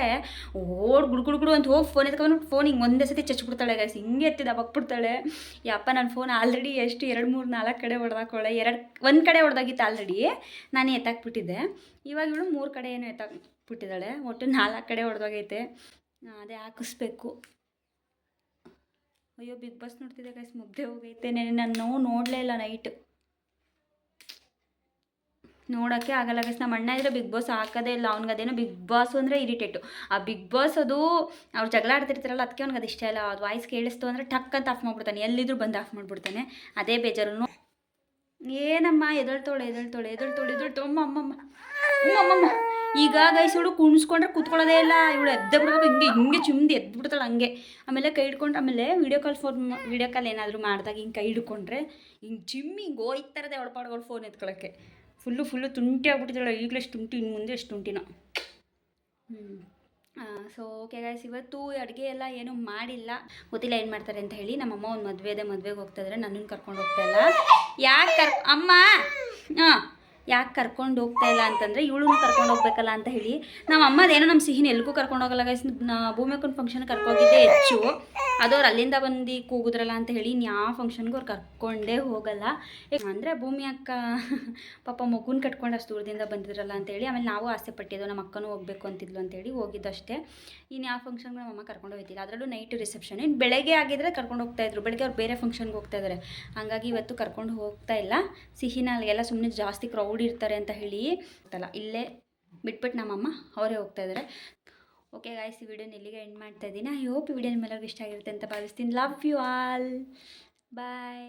ಓಡ್ ಗುಡುಗುಡುಗುಡು ಗುಡು ಗುಡು ಅಂತ ಹೋಗಿ ಫೋನ್ ಎತ್ಕೊಂಡು ಫೋನ್ ಹಿಂಗೆ ಒಂದೇ ಸತಿ ಚಚ್ಬಿಡ್ತಾಳೆ ಗೈಸ್ ಹಿಂಗೆ ಎತ್ತಿದ ಬಗ್ಬಿಡ್ತಾಳೆ ಯಪ್ಪ ನನ್ನ ಫೋನ್ ಆಲ್ರೆಡಿ ಎಷ್ಟು, ಎರಡು, ಮೂರು, ನಾಲ್ಕು ಕಡೆ ಹೊಡೆದಾಕೊಳ್ಳೆ ಎರಡು, ಒಂದು ಕಡೆ ಹೊಡೆದಾಗಿತ್ತು ಆಲ್ರೆಡಿ ನಾನು ಎತ್ತಾಕ್ಬಿಟ್ಟಿದ್ದೆ. ಇವಾಗ ಇವಳು ಮೂರು ಕಡೆ ಏನು ಎತ್ತಾಕ್ಬಿಟ್ಟಿದ್ದಾಳೆ ಒಟ್ಟು ನಾಲ್ಕು ಕಡೆ ಹೊಡೆದೋಗೈತೆ. ಅದೇ ಹಾಕಿಸ್ಬೇಕು. ಅಯ್ಯೋ, ಬಿಗ್ ಬಾಸ್ ನೋಡ್ತಿದ್ದೆ ಕೈಸ್ ಮುಗ್ದೆ ಹೋಗೈತೆ. ನೆನೆ ನಾನು ನೋವು ನೋಡಲೇ ಇಲ್ಲ ನೈಟ್ ನೋಡೋಕ್ಕೆ ಆಗಲ್ಲ ಗೈಸ್ ನಮ್ಮ ಅಣ್ಣ ಇದ್ರೆ ಬಿಗ್ ಬಾಸ್ ಹಾಕೋದೇ ಇಲ್ಲ. ಅವ್ನಿಗೆ ಅದೇನೋ ಬಿಗ್ ಬಾಸ್ ಅಂದರೆ ಇರಿಟೇಟು ಆ ಬಿಗ್ ಬಾಸ್ ಅದು ಅವ್ರು ಜಗಳ ಆಡ್ತಿರ್ತಾರಲ್ಲ ಅದಕ್ಕೆ ಅವ್ನಿಗೆ ಅದು ಇಷ್ಟ ಇಲ್ಲ. ಅದು ವಾಯ್ಸ್ ಕೇಳಿಸ್ತು ಅಂದರೆ ಟಕ್ ಅಂತ ಆಫ್ ಮಾಡ್ಬಿಡ್ತಾನೆ. ಎಲ್ಲಿದ್ರು ಬಂದು ಆಫ್ ಮಾಡಿಬಿಡ್ತಾನೆ. ಅದೇ ಬೇಜಾರು. ಏನಮ್ಮ? ಎದಳ್ತೋಳೆ ಎದಳ್ತೋಳೆ ಎದಳ್ತೋಳೆ ಎದಳ್ತೋ ತೊಮ್ಮ ಅಮ್ಮಮ್ಮ ಅಮ್ಮಮ್ಮ ಈಗ ಗೈಸ್ ಇವಳು ಕುಣಿಸ್ಕೊಂಡ್ರೆ ಕೂತ್ಕೊಳ್ಳೋದೇ ಇಲ್ಲ. ಇವಳು ಎದ್ದ ಬಿಡ್ಬೇಕು. ಹಿಂಗೆ ಹಿಂಗೆ ಚಿಮ್ದು ಎದ್ದು ಬಿಡ್ತಾಳೆ ಹಂಗೆ. ಆಮೇಲೆ ಕೈ ಹಿಡ್ಕೊಂಡು, ಆಮೇಲೆ video call phone video call ಏನಾದರೂ ಮಾಡಿದಾಗ ಹಿಂಗೆ ಕೈ ಹಿಡ್ಕೊಂಡ್ರೆ ಹಿಂಗೆ ಚಿಮ್ಮಿ ಹಿಂಗೆ ಹೋಯ್ತಾರದೆ ಅವಳ ಪಾಡ್ಗಳು ಫೋನ್ ಎತ್ಕೊಳ್ಳೋಕ್ಕೆ ಫುಲ್ಲು ಫುಲ್ಲು ತುಂಟಿ ಆಗ್ಬಿಟ್ಟಿದ್ದಾಳೆ. ಈಗಲೇ ಎಷ್ಟು ತುಂಟಿ ಇನ್ನು ಮುಂದೆ ಎಷ್ಟು ತುಂಟಿನೋ. ಹ್ಞೂ ಸೊ ಓಕೆ ಗಾಯ್ಸ್ ಇವತ್ತು ಅಡುಗೆ ಎಲ್ಲ ಏನೂ ಮಾಡಿಲ್ಲ. ಗೊತ್ತಿಲ್ಲ ಏನು ಮಾಡ್ತಾರೆ ಅಂತ ಹೇಳಿ. ನಮ್ಮಮ್ಮ ಒಂದು ಮದುವೆ ಇದೆ ಮದುವೆಗೆ ಹೋಗ್ತಾ ಇದ್ದಾರೆ ನನ್ನನ್ನು ಕರ್ಕೊಂಡು ಹೋಗ್ತಾ ಇಲ್ಲ. ಯಾಕೆ ಕರ್ ಅಮ್ಮ! ಹಾಂ. ಯಾಕೆ ಕರ್ಕೊಂಡು ಹೋಗ್ತಾ ಇಲ್ಲ ಅಂತಂದರೆ ಇವಳನ್ನು ಕರ್ಕೊಂಡು ಹೋಗ್ಬೇಕಲ್ಲ ಅಂತ ಹೇಳಿ. ನಮ್ಮ ಅಮ್ಮದೇನೋ ನಮ್ಮ ಸಿಹಿನ ಎಲ್ಗೂ ಕರ್ಕೊಂಡು ಹೋಗಲ್ಲ ಗೈಸ್ ನಾ ಭೂಮಿಯಕ್ಕನ ಫಂಕ್ಷನ್ ಕರ್ಕೋಗಿದ್ದೆ ಹೆಚ್ಚು. ಅದು ಅವ್ರು ಅಲ್ಲಿಂದ ಬಂದು ಕೂಗಿದ್ರಲ್ಲ ಅಂತ ಹೇಳಿ ಯಾವ ಫಂಕ್ಷನ್ಗೂ ಅವ್ರು ಕರ್ಕೊಂಡೇ ಹೋಗಲ್ಲ. ಅಂದರೆ ಭೂಮಿ ಅಕ್ಕ ಪಾಪ ಮಗುನ ಕಟ್ಕೊಂಡು ಅಷ್ಟು ದೂರದಿಂದ ಬಂದಿದ್ರಲ್ಲ ಅಂತೇಳಿ ಆಮೇಲೆ ನಾವು ಆಸೆ ಪಟ್ಟಿದ್ದು ನಮ್ಮ ಅಕ್ಕನೂ ಹೋಗ್ಬೇಕು ಅಂತಿದ್ಲು ಅಂತೇಳಿ ಹೋಗಿದ್ದಷ್ಟೇ. ಇನ್ನು ಯಾವ ಫಂಕ್ಷನ್ಗೂ ನಮ್ಮ ಅಮ್ಮ ಕರ್ಕೊಂಡು ಹೋಗ್ತಿಲ್ಲ ಅದರಲ್ಲೂ ನೈಟ್ ರಿಸೆಪ್ಷನ್ ಇನ್ನು ಬೆಳಗ್ಗೆ ಆಗಿದ್ರೆ ಕರ್ಕೊಂಡು ಹೋಗ್ತಾ ಇದ್ರು. ಬೆಳಗ್ಗೆ ಅವ್ರು ಬೇರೆ ಫಂಕ್ಷನ್ಗೆ ಹೋಗ್ತಾ ಇದ್ದಾರೆ ಹಾಗಾಗಿ ಇವತ್ತು ಕರ್ಕೊಂಡು ಹೋಗ್ತಾ ಇಲ್ಲ. ಸಿಹಿನ ಅಲ್ಲಿಗೆಲ್ಲ ಸುಮ್ಮನೆ ಜಾಸ್ತಿ ಕ್ರೌಡ್ ಇರ್ತಾರೆ ಅಂತ ಹೇಳಿ ಗೊತ್ತಲ್ಲ. ಇಲ್ಲೇ ಬಿಟ್ಬಿಟ್ಟು ನಮ್ಮಮ್ಮ ಅವರೇ ಹೋಗ್ತಾ ಇದ್ದಾರೆ ಓಕೆ ಗಾಯ್ಸ್ ಈ ವಿಡಿಯೋನ ಇಲ್ಲಿಗೆ ಎಂಡ್ ಮಾಡ್ತಾ ಇದ್ದೀನಿ. ಐ ಹೋಪ್ ವಿಡಿಯೋ ನಿಮ್ಮೆಲ್ಲರಿಗೂ ಇಷ್ಟ ಆಗಿರುತ್ತೆ ಅಂತ ಭಾವಿಸ್ತೀನಿ. Love you all bye